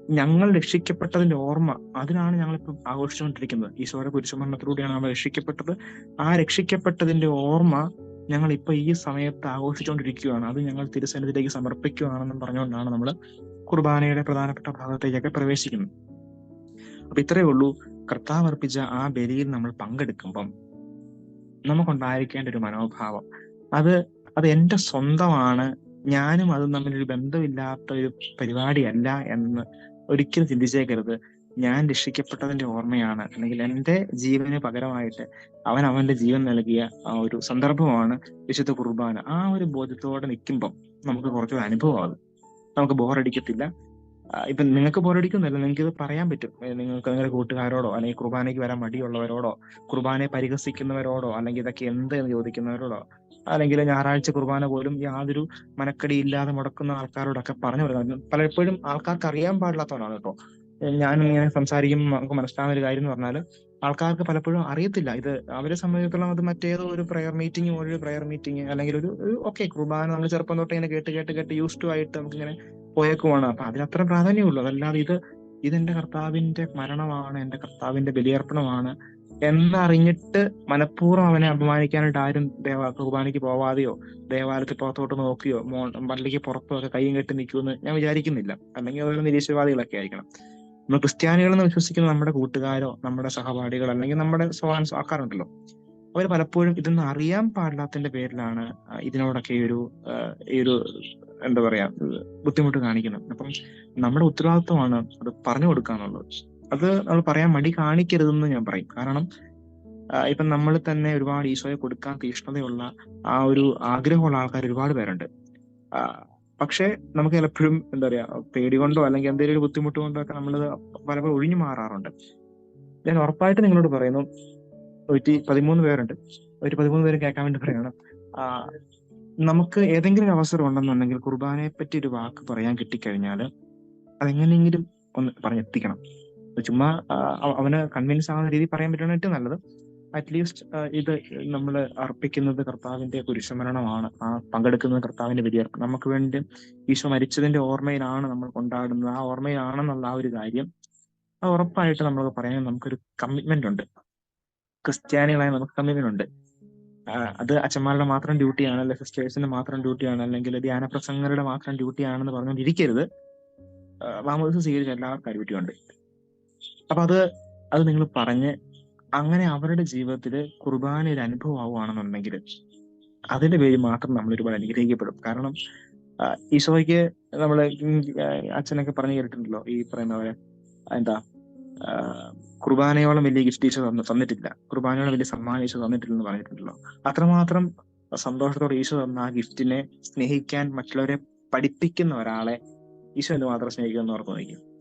A: ഞങ്ങൾ രക്ഷിക്കപ്പെട്ടതിന്റെ ഓർമ്മ അതിനാണ് ഞങ്ങളിപ്പം ആഘോഷിച്ചുകൊണ്ടിരിക്കുന്നത്. ഈശോയുടെ കുരിശുമരണത്തിലൂടെയാണ് നമ്മൾ രക്ഷിക്കപ്പെട്ടത്. ആ രക്ഷിക്കപ്പെട്ടതിന്റെ ഓർമ്മ ഞങ്ങൾ ഇപ്പൊ ഈ സമയത്ത് ആഘോഷിച്ചുകൊണ്ടിരിക്കുകയാണ്. അത് ഞങ്ങൾ തിരുസന്നിധിയിലേക്ക് സമർപ്പിക്കുകയാണെന്നും പറഞ്ഞുകൊണ്ടാണ് നമ്മൾ കുർബാനയുടെ പ്രധാനപ്പെട്ട ഭാഗത്തേക്കൊക്കെ പ്രവേശിക്കുന്നത്. അപ്പൊ ഇത്രയേ ഉള്ളൂ. കർത്താവ് അർപ്പിച്ച ആ ബലിയിൽ നമ്മൾ പങ്കെടുക്കുമ്പം നമുക്കുണ്ടായിരിക്കേണ്ട ഒരു മനോഭാവം. അത് അത് എന്റെ സ്വന്തമാണ്. ഞാനും അതും തമ്മിലൊരു ബന്ധമില്ലാത്ത ഒരു പരിപാടിയല്ല എന്ന് ഒരിക്കലും ചിന്തിച്ചേക്കരുത്. ഞാൻ രക്ഷിക്കപ്പെട്ടതിന്റെ ഓർമ്മയാണ്. അല്ലെങ്കിൽ എന്റെ ജീവന് പകരമായിട്ട് അവൻ അവന്റെ ജീവൻ നൽകിയ ആ ഒരു സന്ദർഭമാണ് വിശുദ്ധ കുർബാന. ആ ഒരു ബോധ്യത്തോടെ നിൽക്കുമ്പം നമുക്ക് കുറച്ചൊരു അനുഭവമാകും നമുക്ക് ബോറടിക്കത്തില്ല. ഇപ്പൊ നിങ്ങൾക്ക് ബോറടിക്കുന്നില്ല. നിങ്ങൾക്ക് ഇത് പറയാൻ പറ്റും. നിങ്ങൾക്ക് നിങ്ങളുടെ കൂട്ടുകാരോടോ അല്ലെങ്കിൽ കുർബാനയ്ക്ക് വരാൻ മടിയുള്ളവരോടോ കുർബാനയെ പരിഹസിക്കുന്നവരോടോ അല്ലെങ്കിൽ ഇതൊക്കെ എന്ത് എന്ന് ചോദിക്കുന്നവരോടോ അല്ലെങ്കിൽ ഞായറാഴ്ച കുർബാന പോലും യാതൊരു മനക്കടി ഇല്ലാതെ മുടക്കുന്ന ആൾക്കാരോടൊക്കെ പറഞ്ഞു കൊടുക്കുന്നത് പലപ്പോഴും ആൾക്കാർക്ക് അറിയാൻ പാടില്ലാത്തവരാണ് കേട്ടോ ഞാൻ ഇങ്ങനെ സംസാരിക്കുമ്പോൾ നമുക്ക് മനസ്സിലാവുന്ന ഒരു കാര്യം എന്ന് പറഞ്ഞാൽ ആൾക്കാർക്ക് പലപ്പോഴും അറിയത്തില്ല. ഇത് അവരെ സംബന്ധിച്ചിടത്തോളം അത് മറ്റേതോ ഒരു പ്രയർ മീറ്റിംഗ് ഒരു പ്രയർ മീറ്റിംഗ് അല്ലെങ്കിൽ ഒരു ഓക്കെ കുർബാന നമ്മൾ ചെറുപ്പം തൊട്ട് ഇങ്ങനെ കേട്ട് കേട്ട് കേട്ട് യൂസ് ടു ആയിട്ട് നമുക്ക് ഇങ്ങനെ പോയേക്കുവാണ്. അപ്പൊ അതിനത്ര പ്രാധാന്യമുള്ളൂ അതല്ലാതെ ഇത് ഇതെന്റെ കർത്താവിന്റെ മരണമാണ് എന്റെ കർത്താവിന്റെ ബലിയർപ്പണമാണ് എന്നറിഞ്ഞിട്ട് മനഃപൂർവം അവനെ അപമാനിക്കാനായിട്ട് ആരും ദേവ കുർബാനയ്ക്ക് പോവാതെയോ ദേവാലയത്തിൽ പുറത്തോട്ട് നോക്കിയോ മോ പള്ളിക്ക് പുറത്തോ ഒക്കെ കൈയും കെട്ടി നിൽക്കുമെന്ന് ഞാൻ വിചാരിക്കുന്നില്ല. അല്ലെങ്കിൽ അതൊരു നിരീശ്വരവാദികളൊക്കെ ആയിരിക്കണം. നമ്മൾ ക്രിസ്ത്യാനികളെന്ന് വിശ്വസിക്കുന്ന നമ്മുടെ കൂട്ടുകാരോ നമ്മുടെ സഹപാഠികളോ അല്ലെങ്കിൽ നമ്മുടെ സോഹാൻ ആക്കാറുണ്ടല്ലോ അവർ പലപ്പോഴും ഇതൊന്നും അറിയാൻ പാടില്ലാത്തതിന്റെ പേരിലാണ് ഇതിനോടൊക്കെ ഒരു ഈ ഒരു എന്താ പറയാ ബുദ്ധിമുട്ട് കാണിക്കുന്നത്. അപ്പം നമ്മുടെ ഉത്തരവാദിത്വമാണ് അത് പറഞ്ഞു കൊടുക്കാന്നുള്ളത്. അത് നമ്മൾ പറയാൻ മടി കാണിക്കരുതെന്ന് ഞാൻ പറയും. കാരണം ഇപ്പൊ നമ്മൾ തന്നെ ഒരുപാട് ഈശോയെ കൊടുക്കാൻ തീഷ്ണതയുള്ള ആ ഒരു ആഗ്രഹമുള്ള ആൾക്കാർ ഒരുപാട് പേരുണ്ട്. പക്ഷെ നമുക്ക് എപ്പോഴും എന്താ പറയാ പേടി കൊണ്ടോ അല്ലെങ്കിൽ എന്തെങ്കിലും ഒരു ബുദ്ധിമുട്ട് കൊണ്ടോ ഒക്കെ നമ്മളത് പലപ്പോഴും ഒഴിഞ്ഞു മാറാറുണ്ട്. ഞാൻ ഉറപ്പായിട്ട് നിങ്ങളോട് പറയുന്നു നൂറ്റി പതിമൂന്ന് പേരുണ്ട്. ഒരു പതിമൂന്ന് പേര് കേൾക്കാൻ വേണ്ടി പറയണം നമുക്ക് ഏതെങ്കിലും ഒരു അവസരം ഉണ്ടെന്നുണ്ടെങ്കിൽ കുർബാനയെ പറ്റി ഒരു വാക്ക് പറയാൻ കിട്ടിക്കഴിഞ്ഞാൽ അതെങ്ങനെയെങ്കിലും ഒന്ന് പറഞ്ഞെത്തിക്കണം. ചുമ്മാ അവന് കൺവിൻസ് ആവുന്ന രീതി പറയാൻ പറ്റുന്ന ഏറ്റവും നല്ലത്. അറ്റ്ലീസ്റ്റ് ഇത് നമ്മൾ അർപ്പിക്കുന്നത് കർത്താവിന്റെ കുരിശമരണമാണ്. ആ പങ്കെടുക്കുന്നത് കർത്താവിന്റെ ബലിയർപ്പണം നമുക്ക് വേണ്ടി ഈശോ മരിച്ചതിന്റെ ഓർമ്മയിലാണ് നമ്മൾ കൊണ്ടാടുന്നത്. ആ ഓർമ്മയിലാണെന്നുള്ള ആ ഒരു കാര്യം അത് ഉറപ്പായിട്ട് നമ്മൾ പറയാൻ നമുക്കൊരു കമ്മിറ്റ്മെന്റ് ഉണ്ട്. ക്രിസ്ത്യാനികളായ നമുക്ക് കമ്മിറ്റ്മെന്റ് ഉണ്ട്. അത് അച്ഛന്മാരുടെ മാത്രം ഡ്യൂട്ടിയാണ് അല്ലെങ്കിൽ സിസ്റ്റേഴ്സിന്റെ മാത്രം ഡ്യൂട്ടിയാണ് അല്ലെങ്കിൽ ധ്യാന പ്രസംഗരുടെ മാത്രം ഡ്യൂട്ടിയാണെന്ന് പറഞ്ഞുകൊണ്ടിരിക്കരുത്. വാമദിവസം സ്വീകരിച്ച എല്ലാവർക്കും ഡ്യൂട്ടി ഉണ്ട്. അപ്പൊ അത് അത് നിങ്ങൾ പറഞ്ഞ് അങ്ങനെ അവരുടെ ജീവിതത്തിൽ കുർബാന ഒരു അനുഭവം ആവുകയാണെന്നുണ്ടെങ്കിൽ അതിന്റെ പേര് മാത്രം നമ്മൾ ഒരുപാട് അനുഗ്രഹിക്കപ്പെടും. കാരണം ഈശോയ്ക്ക് നമ്മൾ അച്ഛനൊക്കെ പറഞ്ഞു കേട്ടിട്ടുണ്ടല്ലോ ഈ പറയുന്ന പോലെ എന്താ കുർബാനയോളം വലിയ ഗിഫ്റ്റ് ഈശോ തന്നു തന്നിട്ടില്ല. കുർബാനയോളം വലിയ സമ്മാനം ഈശോ തന്നിട്ടില്ലെന്ന് പറഞ്ഞിട്ടുണ്ടല്ലോ. അത്രമാത്രം സന്തോഷത്തോടെ ഈശോ തന്ന ആ ഗിഫ്റ്റിനെ സ്നേഹിക്കാൻ മറ്റുള്ളവരെ പഠിപ്പിക്കുന്ന ഒരാളെ ഈശോ എന്ന് മാത്രം സ്നേഹിക്കുമെന്ന് ഓർത്ത് നോക്കും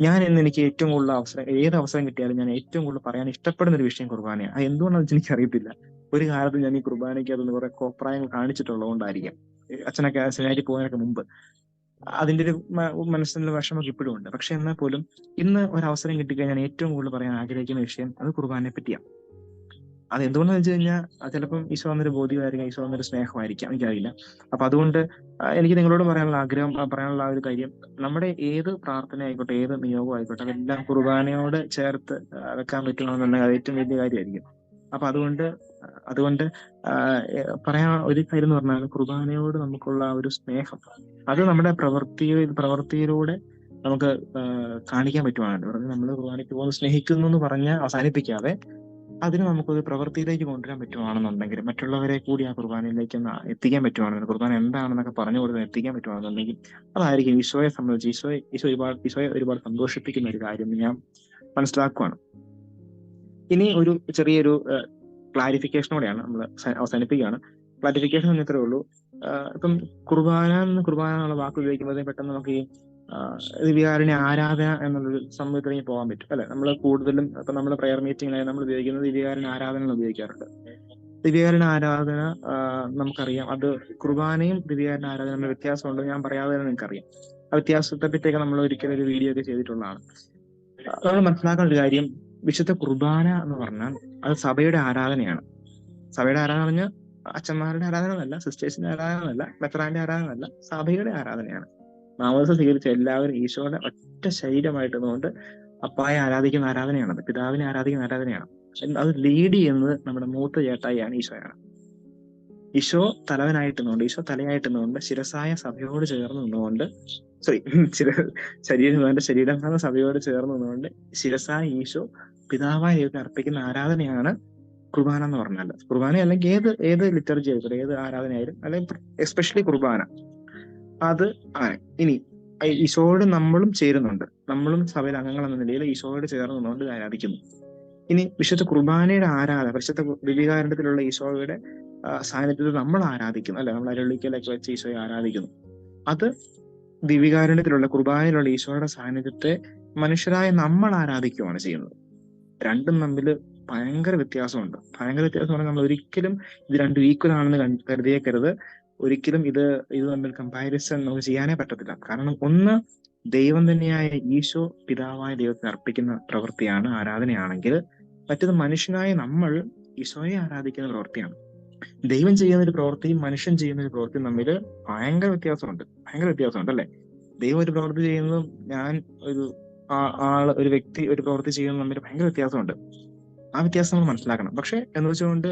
A: ഞാൻ ഇന്ന് എനിക്ക് ഏറ്റവും കൂടുതൽ അവസരം ഏത് അവസരം കിട്ടിയാലും ഞാൻ ഏറ്റവും കൂടുതൽ പറയാൻ ഇഷ്ടപ്പെടുന്ന ഒരു വിഷയം കുർബാനയാണ്. അത് എന്തുകൊണ്ടാണെന്ന് എനിക്ക് അറിയത്തില്ല. ഒരു കാലത്ത് ഞാൻ ഈ കുർബാനയ്ക്ക് അതൊന്ന് കുറെ കോപ്രായങ്ങൾ കാണിച്ചിട്ടുള്ളതുകൊണ്ടായിരിക്കാം. അച്ഛനൊക്കെ സെമിനാരിൽ പോകുന്നതിനൊക്കെ മുമ്പ്. അതിന്റെ ഒരു മനസ്സിലുള്ള വിഷമൊക്കെ ഇപ്പോഴും ഉണ്ട് പക്ഷെ എന്നാൽ പോലും ഇന്ന് ഒരു അവസരം കിട്ടിക്കഴിഞ്ഞാൽ ഏറ്റവും കൂടുതൽ പറയാൻ ആഗ്രഹിക്കുന്ന വിഷയം അത് കുർബാനെ പറ്റിയാണ്. അത് എന്തുകൊണ്ടെന്ന് വെച്ച് കഴിഞ്ഞാൽ ചിലപ്പം ഈശോ വന്നൊരു ബോധ്യമായിരിക്കാം ഈശോ വന്നൊരു സ്നേഹമായിരിക്കാം എനിക്കറിയില്ല. അപ്പൊ അതുകൊണ്ട് എനിക്ക് നിങ്ങളോട് പറയാനുള്ള ആഗ്രഹം പറയാനുള്ള ആ ഒരു കാര്യം നമ്മുടെ ഏത് പ്രാർത്ഥന ആയിക്കോട്ടെ ഏത് നിയോഗം ആയിക്കോട്ടെ അതെല്ലാം കുർബാനയോട് ചേർത്ത് വെക്കാൻ അത് ഏറ്റവും വലിയ കാര്യമായിരിക്കും. അപ്പൊ അതുകൊണ്ട് അതുകൊണ്ട് പറയാ പറയാൻ ഒരു കാര്യം എന്ന് പറഞ്ഞാൽ കുർബാനയോട് നമുക്കുള്ള ആ ഒരു സ്നേഹം അത് നമ്മുടെ പ്രവൃത്തി പ്രവൃത്തിയിലൂടെ നമുക്ക് കാണിക്കാൻ പറ്റുവാണ് വെറുതെ നമ്മൾ കുർബാനയ്ക്ക് പോകുന്നത് സ്നേഹിക്കുന്നു എന്ന് പറഞ്ഞ് അവസാനിപ്പിക്കാതെ അതിന് നമുക്കൊരു പ്രവൃത്തിയിലേക്ക് കൊണ്ടുവരാൻ പറ്റുവാണെന്നുണ്ടെങ്കിൽ മറ്റുള്ളവരെ കൂടി ആ കുർബാനയിലേക്ക് എത്തിക്കാൻ പറ്റുവാണെന്നുണ്ടെങ്കിൽ കുർബാന എന്താണെന്നൊക്കെ പറഞ്ഞു കൊടുത്ത് എത്തിക്കാൻ പറ്റുവാണെന്നുണ്ടെങ്കിൽ അതായിരിക്കും ഈശോയെ സംബന്ധിച്ച് ഈശോയെ ഈശോ ഒരുപാട് ഈശോയെ ഒരുപാട് സന്തോഷിപ്പിക്കുന്ന ഒരു കാര്യം ഞാൻ മനസ്സിലാക്കുവാണ്. ഇനി ഒരു ചെറിയൊരു ക്ലാരിഫിക്കേഷനോടെയാണ് നമ്മൾ അവസാനിപ്പിക്കുകയാണ്. ക്ലാരിഫിക്കേഷൻ ഇത്രേ ഉള്ളൂ. ഇപ്പം കുർബാന എന്ന് കുർബാന എന്നുള്ള വാക്ക് ഉപയോഗിക്കുമ്പോഴേ പെട്ടെന്ന് നമുക്ക് ഈ ദിവ്യാരണി ആരാധന എന്നുള്ളൊരു സംഭവത്തിലേക്ക് പോകാൻ പറ്റും. അല്ലെ? നമ്മൾ കൂടുതലും ഇപ്പൊ നമ്മുടെ പ്രയർ മീറ്റിംഗിലായി നമ്മൾ ഉപയോഗിക്കുന്നത് ദിവ്യകാരുണ്യ ആരാധന ഉപയോഗിക്കാറുണ്ട്. ദിവ്യകാരണ ആരാധന നമുക്കറിയാം. അത് കുർബാനയും ദിവ്യകാരണ ആരാധന തമ്മിൽ വ്യത്യാസമുണ്ട്. ഞാൻ പറയാതെ തന്നെ നിങ്ങൾക്കറിയാം. ആ വ്യത്യാസത്തെ പറ്റിയൊക്കെ നമ്മൾ ഒരിക്കലും ഒരു വീഡിയോ ഒക്കെ ചെയ്തിട്ടുള്ളതാണ്. നമ്മൾ മനസ്സിലാക്കേണ്ട ഒരു കാര്യം വിശുദ്ധ കുർബാന എന്ന് പറഞ്ഞാൽ അത് സഭയുടെ ആരാധനയാണ്. സഭയുടെ ആരാധന അച്ഛന്മാരുടെ ആരാധന സിസ്റ്റേഴ്സിന്റെ ആരാധന എന്നല്ല മെത്രാന്റെ ആരാധന സഭയുടെ ആരാധനയാണ്. മാമോദിസ സ്വീകരിച്ച എല്ലാവരും ഈശോയുടെ ഒറ്റ ശരീരമായിട്ട് നിന്നുകൊണ്ട് അപ്പായെ ആരാധിക്കുന്ന ആരാധനയാണത് പിതാവിനെ ആരാധിക്കുന്ന ആരാധനയാണ്. അത് ലീഡ് ചെയ്യുന്നത് നമ്മുടെ മൂത്ത ചേട്ടായിയാണ് ഈശോയാണ്. ഈശോ തലവനായിട്ട് നിന്നുകൊണ്ട് ഈശോ തലയായിട്ട് നിന്നുകൊണ്ട് ശിരസായ സഭയോട് ചേർന്ന് നിന്നുകൊണ്ട് സോറി ശരീരം എന്റെ ശരീരം എന്ന സഭയോട് ചേർന്ന് നിന്നുകൊണ്ട് ശിരസായ ഈശോ പിതാവായ ദൈവത്തിന് അർപ്പിക്കുന്ന ആരാധനയാണ് കുർബാന എന്ന് പറഞ്ഞാൽ. കുർബാന അല്ലെങ്കിൽ ഏത് ഏത് ലിറ്റർജി ആയിക്കോട്ടെ ഏത് ആരാധന ആയാലും അല്ലെങ്കിൽ എസ്പെഷ്യലി കുർബാന. അത് ആണ്. ഇനി ഈശോയോട് നമ്മളും ചേരുന്നുണ്ട്. നമ്മളും സഭയിലെ അംഗങ്ങൾ എന്ന നിലയിൽ ഈശോയോട് ചേർന്ന് നിന്നുകൊണ്ട് ആരാധിക്കുന്നു. ഇനി വിശുദ്ധ കുർബാനയുടെ ആരാധന വിശുദ്ധ വിവികാരണത്തിലുള്ള ഈശോയുടെ സാന്നിധ്യത്തിൽ നമ്മൾ ആരാധിക്കുന്നു അല്ലെ? നമ്മൾ അരുളിക്കലൊക്കെ വെച്ച് ഈശോയെ ആരാധിക്കുന്നു. അത് ദിവികാരണത്തിലുള്ള കുർബാനയിലുള്ള ഈശോയുടെ സാന്നിധ്യത്തെ മനുഷ്യരായ നമ്മൾ ആരാധിക്കുകയാണ് ചെയ്യുന്നത്. രണ്ടും തമ്മിൽ ഭയങ്കര വ്യത്യാസമുണ്ട്. ഭയങ്കര വ്യത്യാസം പറഞ്ഞാൽ നമ്മൾ ഒരിക്കലും ഇത് രണ്ടും ഈക്വൽ ആണെന്ന് കരുതിയേക്കരുത്. ഒരിക്കലും ഇത് ഇത് തമ്മിൽ കമ്പാരിസൺ നമുക്ക് ചെയ്യാനേ പറ്റത്തില്ല. കാരണം ഒന്ന് ദൈവം തന്നെയായ ഈശോ പിതാവായ ദൈവത്തിന് അർപ്പിക്കുന്ന പ്രവൃത്തിയാണ് ആരാധനയാണെങ്കിൽ. മറ്റത് മനുഷ്യനായ നമ്മൾ ഈശോയെ ആരാധിക്കുന്ന പ്രവൃത്തിയാണ്. ദൈവം ചെയ്യുന്ന ഒരു പ്രവൃത്തിയും മനുഷ്യൻ ചെയ്യുന്ന ഒരു പ്രവൃത്തിയും തമ്മിൽ ഭയങ്കര വ്യത്യാസമുണ്ട്. ഭയങ്കര വ്യത്യാസമുണ്ട് അല്ലെ? ദൈവം ഒരു പ്രവൃത്തി ചെയ്യുന്നതും ഞാൻ ഒരു ആൾ ഒരു വ്യക്തി ഒരു പ്രവൃത്തി ചെയ്യുന്ന തമ്മിൽ ഭയങ്കര വ്യത്യാസമുണ്ട്. ആ വ്യത്യാസം നമ്മൾ മനസ്സിലാക്കണം. പക്ഷെ എന്ന് വെച്ചുകൊണ്ട്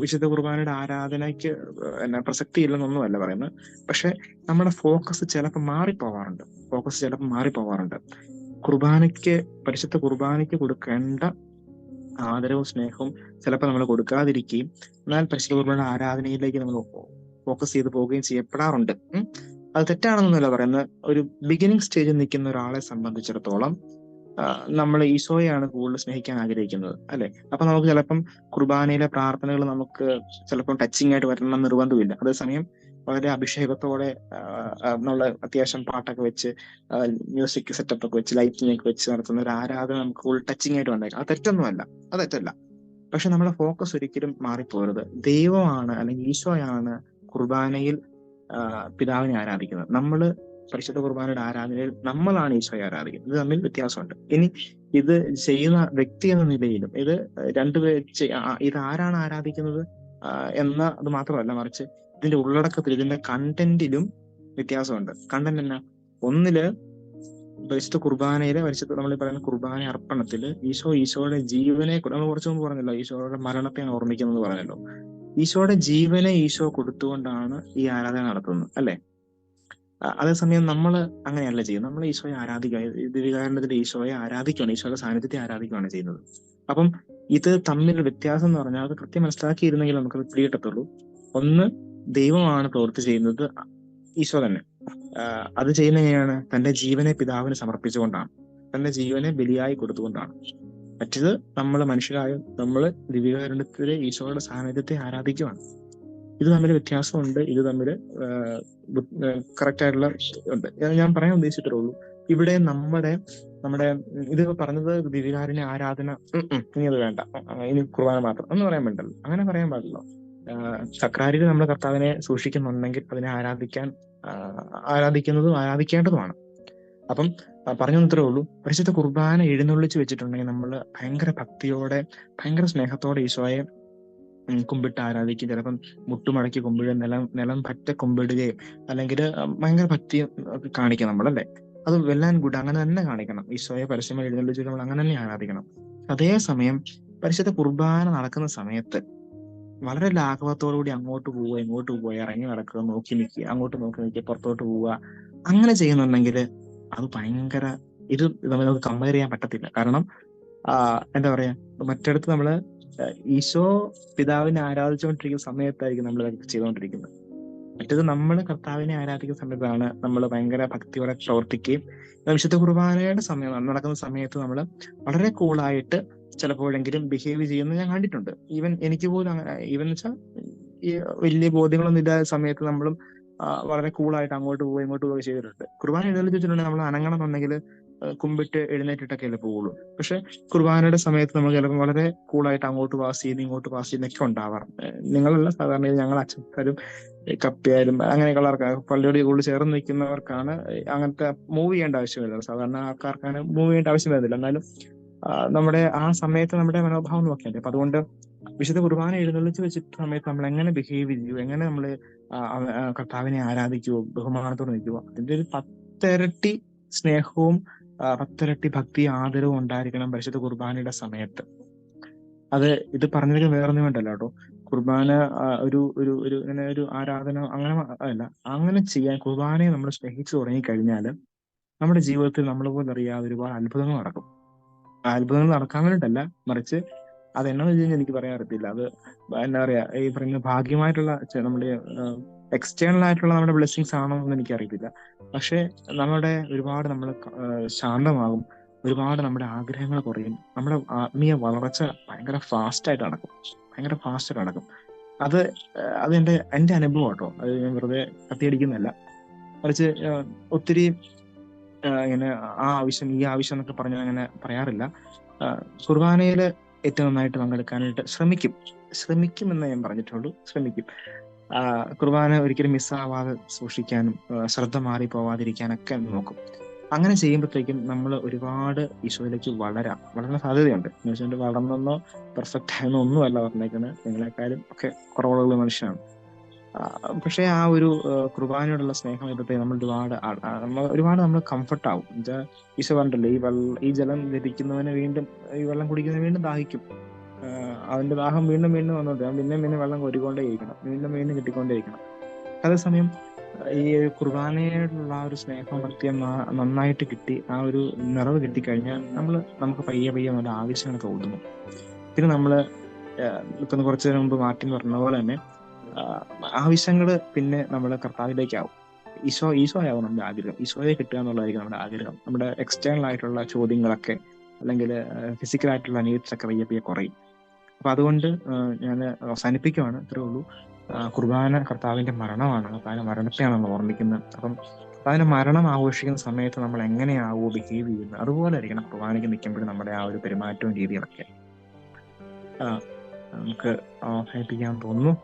A: വിശുദ്ധ കുർബാനയുടെ ആരാധനയ്ക്ക് എന്നാ പ്രസക്തി ഇല്ലെന്നൊന്നുമല്ല പറയുന്നത്. പക്ഷെ നമ്മുടെ ഫോക്കസ് ചിലപ്പോൾ മാറിപ്പോവാറുണ്ട്. ഫോക്കസ് ചിലപ്പോൾ മാറിപ്പോവാറുണ്ട്. കുർബാനയ്ക്ക് പരിശുദ്ധ കുർബാനയ്ക്ക് കൊടുക്കേണ്ട ആദരവും സ്നേഹവും ചിലപ്പോൾ നമ്മൾ കൊടുക്കാതിരിക്കുകയും എന്നാൽ പരിശുദ്ധ കുർബാനയുടെ ആരാധനയിലേക്ക് നമ്മൾ ഫോക്കസ് ചെയ്ത് പോവുകയും ചെയ്യപ്പെടാറുണ്ട്. അത് തെറ്റാണെന്നല്ല പറയുന്നത്. ഒരു ബിഗിനിങ് സ്റ്റേജിൽ നിൽക്കുന്ന ഒരാളെ സംബന്ധിച്ചിടത്തോളം നമ്മൾ ഈശോയാണ് കൂടുതൽ സ്നേഹിക്കാൻ ആഗ്രഹിക്കുന്നത് അല്ലെ? അപ്പൊ നമുക്ക് ചിലപ്പം കുർബാനയിലെ പ്രാർത്ഥനകൾ നമുക്ക് ചിലപ്പം ടച്ചിങ് ആയിട്ട് വരണം നിർബന്ധമില്ല. അതേസമയം വളരെ അഭിഷേകത്തോടെ നമ്മൾ അത്യാവശ്യം പാട്ടൊക്കെ വെച്ച് മ്യൂസിക് സെറ്റപ്പ് ഒക്കെ വെച്ച് ലൈറ്റിംഗ് ഒക്കെ വെച്ച് നടത്തുന്ന ഒരു ആരാധന നമുക്ക് ഫുൾ ടച്ചിങ് ആയിട്ട് വന്നേക്കാം. അത് തെറ്റൊന്നുമല്ല. അത് തെറ്റല്ല. പക്ഷെ നമ്മുടെ ഫോക്കസ് ഒരിക്കലും മാറിപ്പോരുത്. ദൈവമാണ് അല്ലെങ്കിൽ ഈശോയാണ് കുർബാനയിൽ പിതാവിനെ ആരാധിക്കുന്നത്. നമ്മൾ പരിശുദ്ധ കുർബാനയുടെ ആരാധനയിൽ നമ്മളാണ് ഈശോയെ ആരാധിക്കുന്നത്. ഇത് തമ്മിൽ വ്യത്യാസമുണ്ട്. ഇനി ഇത് ചെയ്യുന്ന വ്യക്തി എന്ന നിലയിലും ഇത് രണ്ടുപേർ ഇത് ആരാണ് ആരാധിക്കുന്നത്? എന്ന അത് മാത്രമല്ല മറിച്ച് ഇതിന്റെ ഉള്ളടക്കത്തിൽ ഇതിന്റെ കണ്ടന്റിലും വ്യത്യാസമുണ്ട്. കണ്ടന്റ് എന്നാ? ഒന്നിൽ പരിശുദ്ധ കുർബാനയിലെ പരിശുദ്ധ നമ്മൾ പറയുന്ന കുർബാന അർപ്പണത്തിൽ ഈശോ ഈശോയുടെ ജീവനെ നമ്മൾ കുറച്ചു മുമ്പ് പറഞ്ഞല്ലോ ഈശോയുടെ മരണത്തെയാണ് ഓർമ്മിക്കുന്നത് പറഞ്ഞല്ലോ. ഈശോയുടെ ജീവനെ ഈശോ കൊടുത്തുകൊണ്ടാണ് ഈ ആരാധന നടത്തുന്നത് അല്ലെ? അതേസമയം നമ്മൾ അങ്ങനെയല്ല ചെയ്യുന്നത്. നമ്മൾ ഈശോയെ ആരാധിക്കുക ദിവ്യകാരണത്തിൽ ഈശോയെ ആരാധിക്കുകയാണ് ഈശോയുടെ സാന്നിധ്യത്തെ ആരാധിക്കുകയാണ് ചെയ്യുന്നത്. അപ്പം ഇത് തമ്മിൽ വ്യത്യാസം എന്ന് പറഞ്ഞാൽ അത് കൃത്യം മനസ്സിലാക്കിയിരുന്നെങ്കിൽ നമുക്കത് പിടികിട്ടത്തുള്ളൂ. ഒന്ന് ദൈവമാണ് പ്രവൃത്തി ചെയ്യുന്നത് ഈശോ തന്നെ. അത് ചെയ്യുന്ന എങ്ങനെയാണ്? തന്റെ ജീവനെ പിതാവിന് സമർപ്പിച്ചുകൊണ്ടാണ്. തന്റെ ജീവനെ ബലിയായി കൊടുത്തുകൊണ്ടാണ്. മറ്റത് നമ്മൾ മനുഷ്യരായ നമ്മൾ ദിവ്യകാരണത്തിലെ ഈശോയുടെ സാന്നിധ്യത്തെ ആരാധിക്കുവാണ്. ഇത് തമ്മിൽ വ്യത്യാസമുണ്ട്. ഇത് തമ്മിൽ കറക്റ്റ് ആയിട്ടുള്ള ഉണ്ട്. ഞാൻ പറയാൻ ഉദ്ദേശിച്ചിട്ടേ ഉള്ളൂ. ഇവിടെ നമ്മുടെ നമ്മുടെ ഇത് പറഞ്ഞത് ദിവ്യകാരുണ്യ ആരാധന ഇനി അത് വേണ്ട. ഇനി കുർബാന മാത്രം എന്ന് പറയാൻ വേണ്ടല്ലോ അങ്ങനെ പറയാൻ പാടില്ല. സക്രാരിൽ നമ്മുടെ കർത്താവിനെ സൂക്ഷിക്കുന്നുണ്ടെങ്കിൽ അതിനെ ആരാധിക്കാൻ ആരാധിക്കുന്നതും ആരാധിക്കേണ്ടതുമാണ്. അപ്പം പറഞ്ഞു ഇത്രേ ഉള്ളൂ. പരിശുദ്ധ കുർബാന എഴുന്നള്ളിച്ച് വെച്ചിട്ടുണ്ടെങ്കിൽ നമ്മൾ ഭയങ്കര ഭക്തിയോടെ ഭയങ്കര സ്നേഹത്തോടെ ഈശോയെ കുമ്പിട്ട് ആരാധിക്കും. ചിലപ്പം മുട്ടുമടക്കി കുമ്പിടുകയും നിലം നിലം പറ്റ കുമ്പിടുകയും അല്ലെങ്കിൽ ഭയങ്കര ഭക്തി കാണിക്കാം നമ്മളല്ലേ? അത് വെല്ലാൻ ഗുഡ് അങ്ങനെ തന്നെ കാണിക്കണം. ഈശോയെ പരസ്യമായി എഴുന്നള്ളിച്ച് നമ്മൾ അങ്ങനെ തന്നെ ആരാധിക്കണം. അതേസമയം പരിശുദ്ധ കുർബാന നടക്കുന്ന സമയത്ത് വളരെ ലാഘവത്തോടുകൂടി അങ്ങോട്ട് പോവുക ഇങ്ങോട്ട് പോവുക ഇറങ്ങി നടക്കുക നോക്കി നിൽക്കുക അങ്ങോട്ട് നോക്കി നിൽക്കുക പുറത്തോട്ട് പോവുക അങ്ങനെ ചെയ്യുന്നുണ്ടെങ്കിൽ അത് ഭയങ്കര ഇത് നമ്മൾ നമുക്ക് കമ്പയർ ചെയ്യാൻ പറ്റത്തില്ല. കാരണം എന്താ പറയാ മറ്റിടത്ത് നമ്മൾ ഈശോ പിതാവിനെ ആരാധിച്ചുകൊണ്ടിരിക്കുന്ന സമയത്തായിരിക്കും നമ്മൾ ചെയ്തുകൊണ്ടിരിക്കുന്നത്. മറ്റത് നമ്മൾ കർത്താവിനെ ആരാധിക്കുന്ന സമയത്താണ് നമ്മൾ ഭയങ്കര ഭക്തിയോടെ പ്രവർത്തിക്കുകയും വിശുദ്ധ കുർബാനയുടെ സമയം നടക്കുന്ന സമയത്ത് നമ്മൾ വളരെ കൂളായിട്ട് ചിലപ്പോഴെങ്കിലും ബിഹേവ് ചെയ്യുന്നത് ഞാൻ കണ്ടിട്ടുണ്ട്. ഈവൻ എനിക്ക് പോലും അങ്ങനെ ഈവൻ വെച്ചാൽ വലിയ ബോധ്യങ്ങളൊന്നും ഇല്ലാത്ത സമയത്ത് നമ്മളും വളരെ കൂളായിട്ട് അങ്ങോട്ട് പോവുക ഇങ്ങോട്ട് പോവുക ചെയ്തിട്ടുണ്ട്. കുർബാന എഴുന്നള്ളിച്ച് വെച്ചിട്ടുണ്ടെങ്കിൽ നമ്മൾ അനങ്ങണം എന്നുണ്ടെങ്കിൽ കുമ്പിട്ട് എഴുന്നേറ്റിട്ടൊക്കെ അല്ലേ പോവുള്ളൂ. പക്ഷെ കുർബാനയുടെ സമയത്ത് നമ്മൾ ചിലപ്പോൾ വളരെ കൂളായിട്ട് അങ്ങോട്ട് പാസ് ചെയ്യുന്ന ഇങ്ങോട്ട് പാസ് ചെയ്യുന്നൊക്കെ ഉണ്ടാവാറുണ്ട്. നിങ്ങളല്ല സാധാരണ ഞങ്ങൾ അച്ഛന്മാരും കപ്പിയായാലും അങ്ങനെയൊക്കെയുള്ള ആൾക്കാർ പള്ളിയോട് കൂടുതൽ ചേർന്ന് നിൽക്കുന്നവർക്കാണ് അങ്ങനത്തെ മൂവ് ചെയ്യേണ്ട ആവശ്യമില്ല. സാധാരണ ആൾക്കാർക്കാണ് മൂവ് ചെയ്യേണ്ട ആവശ്യം വരുന്നില്ല. എന്നാലും നമ്മുടെ ആ സമയത്ത് നമ്മുടെ മനോഭാവം നോക്കിയാൽ അപ്പൊ അതുകൊണ്ട് വിശുദ്ധ കുർബാന എഴുന്നള്ളിച്ച് വെച്ചിട്ട് സമയത്ത് നമ്മൾ എങ്ങനെ ബിഹേവ് ചെയ്യൂ എങ്ങനെ നമ്മൾ കർത്താവിനെ ആരാധിക്കുവോ? ബഹുമാനത്തോടെ നിൽക്കുവോ? അതിന്റെ ഒരു പത്തിരട്ടി സ്നേഹവും പത്തിരട്ടി ഭക്തി ആദരവും ഉണ്ടായിരിക്കണം പരിശുദ്ധ കുർബാനയുടെ സമയത്ത്. അത് ഇത് പറഞ്ഞതിന് വേറൊന്നും വേണ്ടല്ലോ കേട്ടോ. കുർബാന ഒരു ഒരു ഒരു ഇങ്ങനെ ഒരു ആരാധന അങ്ങനെ അല്ല അങ്ങനെ ചെയ്യാൻ കുർബാനയെ നമ്മൾ സ്നേഹിച്ചു തുടങ്ങിക്കഴിഞ്ഞാൽ നമ്മുടെ ജീവിതത്തിൽ നമ്മൾ പോലും അറിയാതെ ഒരുപാട് അത്ഭുതങ്ങൾ നടക്കും. അത്ഭുതങ്ങൾ നടക്കാൻ വേണ്ടിയിട്ടല്ല മറിച്ച് അത് എന്നാന്ന് വെച്ച് കഴിഞ്ഞാൽ എനിക്ക് പറയാൻ അറിയത്തില്ല. അത് എന്താ പറയാ ഈ പറയുന്ന ഭാഗ്യമായിട്ടുള്ള നമ്മുടെ എക്സ്റ്റേണൽ ആയിട്ടുള്ള നമ്മുടെ ബ്ലെസ്സിങ്സ് ആണോ എന്ന് എനിക്ക് അറിയത്തില്ല പക്ഷെ നമ്മുടെ ഒരുപാട് നമ്മൾ ശാന്തമാകും. ഒരുപാട് നമ്മുടെ ആഗ്രഹങ്ങൾ കുറയും. നമ്മുടെ ആത്മീയ വളർച്ച ഭയങ്കര ഫാസ്റ്റ് ആയിട്ട് നടക്കും. ഭയങ്കര ഫാസ്റ്റ് ആയിട്ട് നടക്കും. അത് അത് എന്റെ എന്റെ അനുഭവം കേട്ടോ. അത് ഞാൻ വെറുതെ കത്തിയടിക്കുന്നല്ല മറിച്ച് ഒത്തിരി ഇങ്ങനെ ആ ആവശ്യം ഈ ആവശ്യം എന്നൊക്കെ പറഞ്ഞാൽ അങ്ങനെ പറയാറില്ല. കുർബാനയിൽ ഏറ്റവും നന്നായിട്ട് പങ്കെടുക്കാനായിട്ട് ശ്രമിക്കും. ശ്രമിക്കും എന്ന് ഞാൻ പറഞ്ഞിട്ടുള്ളൂ. ശ്രമിക്കും. കുർബാന ഒരിക്കലും മിസ്സാവാതെ സൂക്ഷിക്കാനും ശ്രദ്ധ മാറി പോവാതിരിക്കാനൊക്കെ നോക്കും. അങ്ങനെ ചെയ്യുമ്പോഴത്തേക്കും നമ്മൾ ഒരുപാട് ഈശോയിലേക്ക് വളരാം. വളരാൻ സാധ്യതയുണ്ട്. എന്ന് വെച്ചാൽ വളർന്നെന്നോ പെർഫെക്റ്റ് ആയെന്നോ ഒന്നുമല്ല പറഞ്ഞേക്കുന്നത്. നിങ്ങളെക്കാളും ഒക്കെ കുറവുള്ള മനുഷ്യനാണ്. പക്ഷേ ആ ഒരു കുർബാനയോടുള്ള സ്നേഹം വരുമ്പോഴത്തേക്ക് നമ്മൾ ഒരുപാട് ഒരുപാട് നമ്മൾ കംഫർട്ട് ആവും ഈശോ പറഞ്ഞിട്ടില്ലേ ഈ വെള്ളം ഈ ജലം ലഭിക്കുന്നവന് വീണ്ടും ഈ വെള്ളം കുടിക്കുന്നവന് വീണ്ടും ദാഹിക്കും. അവന്റെ ദാഹം വീണ്ടും വീണ്ടും വന്നോട്ടെ അവൻ പിന്നെയും പിന്നെ വെള്ളം കോരിക്കൊണ്ടേ ഇരിക്കണം വീണ്ടും വീണ്ടും കിട്ടിക്കൊണ്ടേ ഇരിക്കണം അതേസമയം ഈ കുർബാനയോടുള്ള ആ ഒരു സ്നേഹം കൃത്യം നന്നായിട്ട് കിട്ടി ആ ഒരു നിറവ് കിട്ടിക്കഴിഞ്ഞാൽ നമ്മൾ നമുക്ക് പയ്യെ പയ്യെ നമ്മുടെ ആവശ്യങ്ങളൊക്കെ ഒതുങ്ങും പിന്നെ നമ്മൾ കുറച്ചു നേരം മുമ്പ് മാർട്ടിൻ പറഞ്ഞ പോലെ തന്നെ ആവശ്യങ്ങൾ പിന്നെ നമ്മൾ കർത്താവിലേക്കാവും. ഈശോ ഈശോ ആവും നമ്മുടെ ആഗ്രഹം. ഈശോയെ കിട്ടുക എന്നുള്ളതായിരിക്കും നമ്മുടെ ആഗ്രഹം. നമ്മുടെ എക്സ്റ്റേണൽ ആയിട്ടുള്ള ചോദ്യങ്ങളൊക്കെ അല്ലെങ്കിൽ ഫിസിക്കൽ ആയിട്ടുള്ള നീഡ്സ് ഒക്കെ പയ്യെ പയ്യെ കുറയും. അപ്പൊ അതുകൊണ്ട് ഞാൻ അവസാനിപ്പിക്കുവാണ്. ഇത്രേ ഉള്ളൂ. കുർബാന കർത്താവിന്റെ മരണമാണ്. കർത്താവിന്റെ മരണത്തെയാണ് നമ്മൾ ഓർമ്മിക്കുന്നത്. അപ്പം കർത്താവിന്റെ മരണം ആഘോഷിക്കുന്ന സമയത്ത് നമ്മൾ എങ്ങനെയാവോ ബിഹേവ് ചെയ്യുന്നത്. അതുപോലെ ആയിരിക്കണം കുർബാനയ്ക്ക് നിൽക്കുമ്പോഴും നമ്മുടെ ആ ഒരു പെരുമാറ്റവും രീതികളൊക്കെ. നമുക്ക് അവസാനിപ്പിക്കാൻ തോന്നുന്നു.